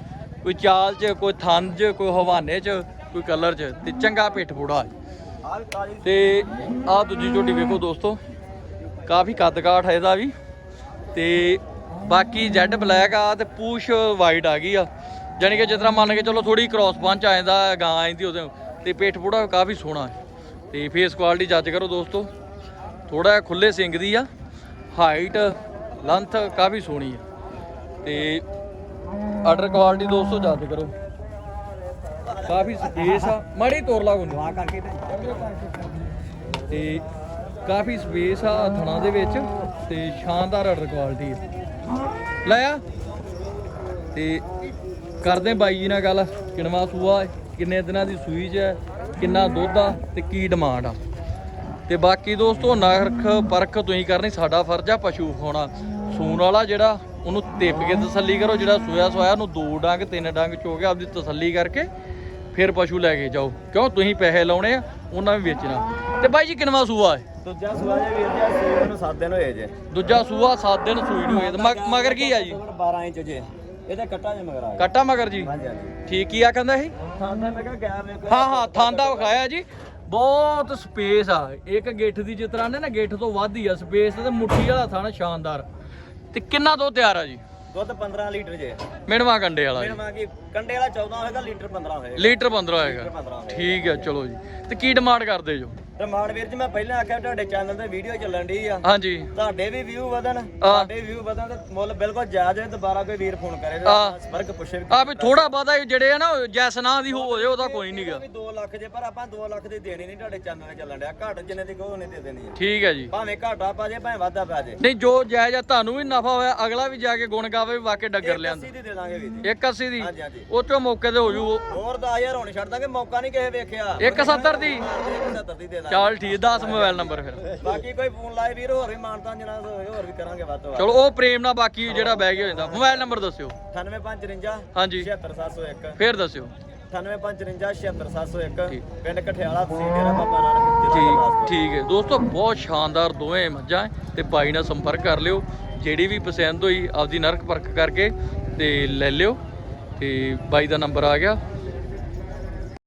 ਕੋਈ ਚਾਲ 'ਚ, ਕੋਈ ਥਣ 'ਚ, ਕੋਈ ਹਵਾਨੇ 'ਚ, ਕੋਈ ਕਲਰ 'ਚ ਤੇ ਚੰਗਾ ਪਿੱਠ ਪੂੜਾ ਆਹ ਤੇ ਆਹ ਦੂਜੀ ਝੋਟੀ ਵੇਖੋ ਦੋਸਤੋ, ਕਾਫੀ ਕੱਦਕਾਠ ਹੈ ਇਹਦਾ ਵੀ। ਤੇ ਬਾਕੀ ਜੈਡ ਬਲੈਕ ਆ ਤੇ ਪੂਛ ਵਾਈਟ ਆ ਗਈ ਆ। ਜਾਨੀ ਕਿ ਜਿਸ ਤਰ੍ਹਾਂ ਮੰਨ ਕੇ ਚਲੋ ਥੋੜੀ ਕ੍ਰਾਸ ਪੰਚ ਆ ਜਾਂਦਾ, ਗਾਂ ਆ ਜਾਂਦੀ ਉਹਦੇ ਤੇ ਪੇਟ ਪੂੜਾ ਕਾਫੀ ਸੋਹਣਾ। ਹੈ ਤੇ ਫੇਸ ਕੁਆਲਿਟੀ ਜੱਜ ਕਰੋ ਦੋਸਤੋ। ਥੋੜਾ ਖੁੱਲੇ ਸਿੰਗ ਦੀ ਆ। ਹਾਈਟ ਲੈਂਥ ਕਾਫੀ ਸੋਹਣੀ ਆ। ਤੇ ਆਰਡਰ ਕੁਆਲਿਟੀ ਦੋਸਤੋ ਜੱਜ ਕਰੋ। ਕਾਫੀ ਸਪੇਸ ਆ। ਮਾੜੀ ਤੋਰ ਲਾ ਗੁੰਨ ਕਰਕੇ ਤੇ। ਕਾਫੀ ਸਪੇਸ ਆ ਥਣਾ ਦੇ ਵਿੱਚ ਤੇ ਸ਼ਾਨਦਾਰ ਆਰਡਰ ਕੁਆਲਿਟੀ ਆ। ਤੇ ਕਰਦੇ ਬਾਈ ਜੀ ਨਾਲ ਗੱਲ। ਕਿਣਵਾ ਸੂਆ ਕਿੰਨੇ ਦਿਨਾਂ ਦੀ ਸੂਈ 'ਚ ਹੈ? ਕਿੰਨਾ ਦੁੱਧ ਆ ਤੇ ਕੀ ਡਿਮਾਂਡ ਆ। ਤੇ ਬਾਕੀ ਦੋਸਤੋ ਨਰਖ ਪਰਖ ਤੁਸੀਂ ਕਰਨੀ ਸਾਡਾ ਫਰਜ਼ ਆ ਪਸ਼ੂ ਖਾਣਾ। ਸੂਣ ਵਾਲਾ ਜਿਹੜਾ ਉਹਨੂੰ ਤਿੱਪ ਕੇ ਤਸੱਲੀ ਕਰੋ ਜਿਹੜਾ ਸੋਇਆ ਸੋਇਆ ਨੂੰ ਦੋ ਡੰਗ ਤਿੰਨ ਡੰਗ ਚੋ ਕੇ ਆਪਦੀ ਤਸੱਲੀ ਕਰਕੇ ਫਿਰ ਪਸ਼ੂ ਲੈ ਕੇ ਜਾਓ। ਕਿਉਂ? ਤੁਸੀਂ ਪੈਸੇ ਲਾਉਣੇ ਆ ਉਹਨਾਂ ਵੀ ਵੇਚਣਾ। ਤੇ ਬਾਈ ਜੀ ਕਿੰਨਵਾ ਸੂਆ ਹੈ? ਦੂਜਾ ਸੁਆ ਜੇ ਵੀਰ ਜੀ ਸੂਏ ਨੂੰ 7 ਦਿਨ ਹੋਏ ਜੇ। ਦੂਜਾ ਸੂਆ 7 ਦਿਨ ਸੂਈ ਨੂੰ ਹੋਏ। ਮਗਰ ਕੀ ਆ ਜੀ? 12 ਇੰਚ ਜੇ। ਇਹਦਾ ਕੱਟਾ ਜੇ ਮਗਰ ਆ ਗਿਆ। ਕੱਟਾ ਮਗਰ ਜੀ? ਹਾਂਜੀ ਹਾਂਜੀ। ਠੀਕ ਕੀ ਆ ਕਹਿੰਦਾ ਇਹ ਹਾਂ ਮੈਂ ਕਿਹਾ ਗੈਰ ਵੇਖੋ ਹਾਂ ਹਾਂ ਥਾਂਦਾ ਵਿਖਾਇਆ ਜੀ। ਬਹੁਤ ਸਪੇਸ ਆ। ਇੱਕ ਗਿੱਠ ਦੀ ਜਿਸ ਤਰ੍ਹਾਂ ਨੇ ਨਾ ਗਿੱਠ ਤੋਂ ਵੱਧ ਹੀ ਆ। ਸਪੇਸ ਤੇ ਮੁੱਠੀ ਵਾਲਾ ਥਾਣਾ ਸ਼ਾਨਦਾਰ। ਤੇ ਕਿੰਨਾ ਦੋ ਤਿਆਰ ਆ ਜੀ? ਦੁੱਧ 15 ਲੀਟਰ ਜੇ। ਮਿਣਵਾ ਕੰਡੇ ਵਾਲਾ ਮੇਰੇ ਜੀ। ਮਾਂ ਕੀ ਕੰਡੇ ਵਾਲਾ 14 ਹੋਏਗਾ ਲੀਟਰ 15 ਹੋਏਗਾ। ਲੀਟਰ 15 ਹੋਏਗਾ। 15 ਹੋਏਗਾ। ਠੀਕ ਹੈ ਚਲੋ ਜੀ। ਤੇ ਕੀ ਡਿਮਾਂਡ ਕਰਦੇ ਜੋ? ਤੇ ਮਾਨ ਵੀਰ ਜੀ ਮੈਂ ਪਹਿਲਾਂ ਆਖਿਆ ਤੁਹਾਡੇ ਚੈਨਲ ਤੇ ਵੀਡੀਓ ਚੱਲਣ ਢੀ ਆ। ਹਾਂਜੀ। ਤੁਹਾਡੇ ਵੀ ਵਿਊ ਵਧਣ ਤੁਹਾਡੇ ਵਿਊ ਵਧਣ ਤੇ ਮੁੱਲ ਬਿਲਕੁਲ ਜਾਇਜ਼ ਹੈ ਦੁਬਾਰਾ ਕੋਈ ਵੀਰ ਫੋਨ ਕਰੇ ਹਾਂ। ਤੇ ਸੰਪਰਕ ਪੁੱਛੇ ਵੀ ਆ ਵੀ ਥੋੜਾ ਬਾਦਾ ਜਿਹੜੇ ਆ ਨਾ ਜੈਸ ਨਾ ਦੀ ਹੋ ਜਾਏ ਉਹਦਾ ਕੋਈ ਨਹੀਂਗਾ ਵੀ 2 ਲੱਖ ਜੇ ਪਰ ਆਪਾਂ 2 ਲੱਖ ਦੀ ਦੇਣੀ ਨਹੀਂ ਤੁਹਾਡੇ ਚੈਨਲ ਤੇ ਚੱਲਣ ਡਿਆ। ਘੱਟ ਜਿੰਨੇ ਦੀ ਕਹੋ ਨਹੀਂ ਦੇ ਦੇਣੀ ਹੈ ਠੀਕ ਹੈ ਜੀ। ਭਾਵੇਂ ਘਾਟਾ ਪਾ ਜੇ ਭਾਵੇਂ ਵਾਧਾ ਪਾ ਜੇ। ਨਹੀਂ ਜੋ ਜਾਇਜ਼ ਆ ਤੁਹਾਨੂੰ ਵੀ ਨਫਾ ਹੋਇਆ ਅਗਲਾ ਵੀ ਜਾ ਕੇ ਗੁਣ ਗਾਵੇ ਵੀ ਵਾਕੇ ਡੱਗਰ ਲਿਆਂਦਾ। 80 ਦੀ ਦੇ ਦਾਂਗੇ ਵੀਰ ਜੀ। 180 ਦੀ? ਹਾਂਜੀ ਹਾਂਜੀ। ਉਹ ਚੋਂ ਮੌਕੇ ਤੇ ਹੋ ਜੂ ਹੋਰ 10000 ਹੁਣ ਛੱਡ ਦਾਂਗੇ ਮੌਕਾ ਨਹੀਂ ਕਿਸੇ ਵੇਖਿਆ। 170 ਦੀ? 170 ਦੀ ਦੇ ਦਾਂਗੇ। ਚੱਲ ਠੀਕ 10 ਮੋਬਾਈਲ ਨੰਬਰ ਫਿਰ। ਬਾਕੀ ਕੋਈ ਫੋਨ ਲਾਏ ਵੀਰ ਹੋਰ ਵੀ ਮਾਨਤਾਂ ਜਨਾ ਹੋਰ ਵੀ ਕਰਾਂਗੇ ਵੱਧ ਤੋਂ ਵੱਧ। ਚਲੋ ਉਹ ਪ੍ਰੇਮ ਨਾਲ ਬਾਕੀ ਜਿਹੜਾ ਬਹਿ ਗਿਆ ਹੋ ਜਾਂਦਾ ਮੋਬਾਈਲ ਨੰਬਰ ਦੱਸਿਓ। 98553 ਹਾਂਜੀ। 76701 ਫੇਰ ਦੱਸਿਓ। 98553 76701 ਠੀਕ। ਪਿੰਡ ਕਠਿਆਲਾ ਤਹਿਸੀਲ ਡੇਰਾ ਬਾਬਾ ਨਾਨਕ ਠੀਕ ਠੀਕ ਹੈ। ਦੋਸਤੋ ਬਹੁਤ ਸ਼ਾਨਦਾਰ ਦੋਵੇਂ ਮੱਝਾਂ ਤੇ ਬਾਈ ਨਾਲ ਸੰਪਰਕ ਕਰ ਲਿਓ। ਜਿਹੜੀ ਵੀ ਪਸੰਦ ਹੋਈ ਆਪਦੀ ਨਰਕ ਪਰਖ ਕਰਕੇ ਤੇ ਲੈ ਲਿਓ। ਤੇ ਬਾਈ ਦਾ ਨੰਬਰ ਆ ਗਿਆ।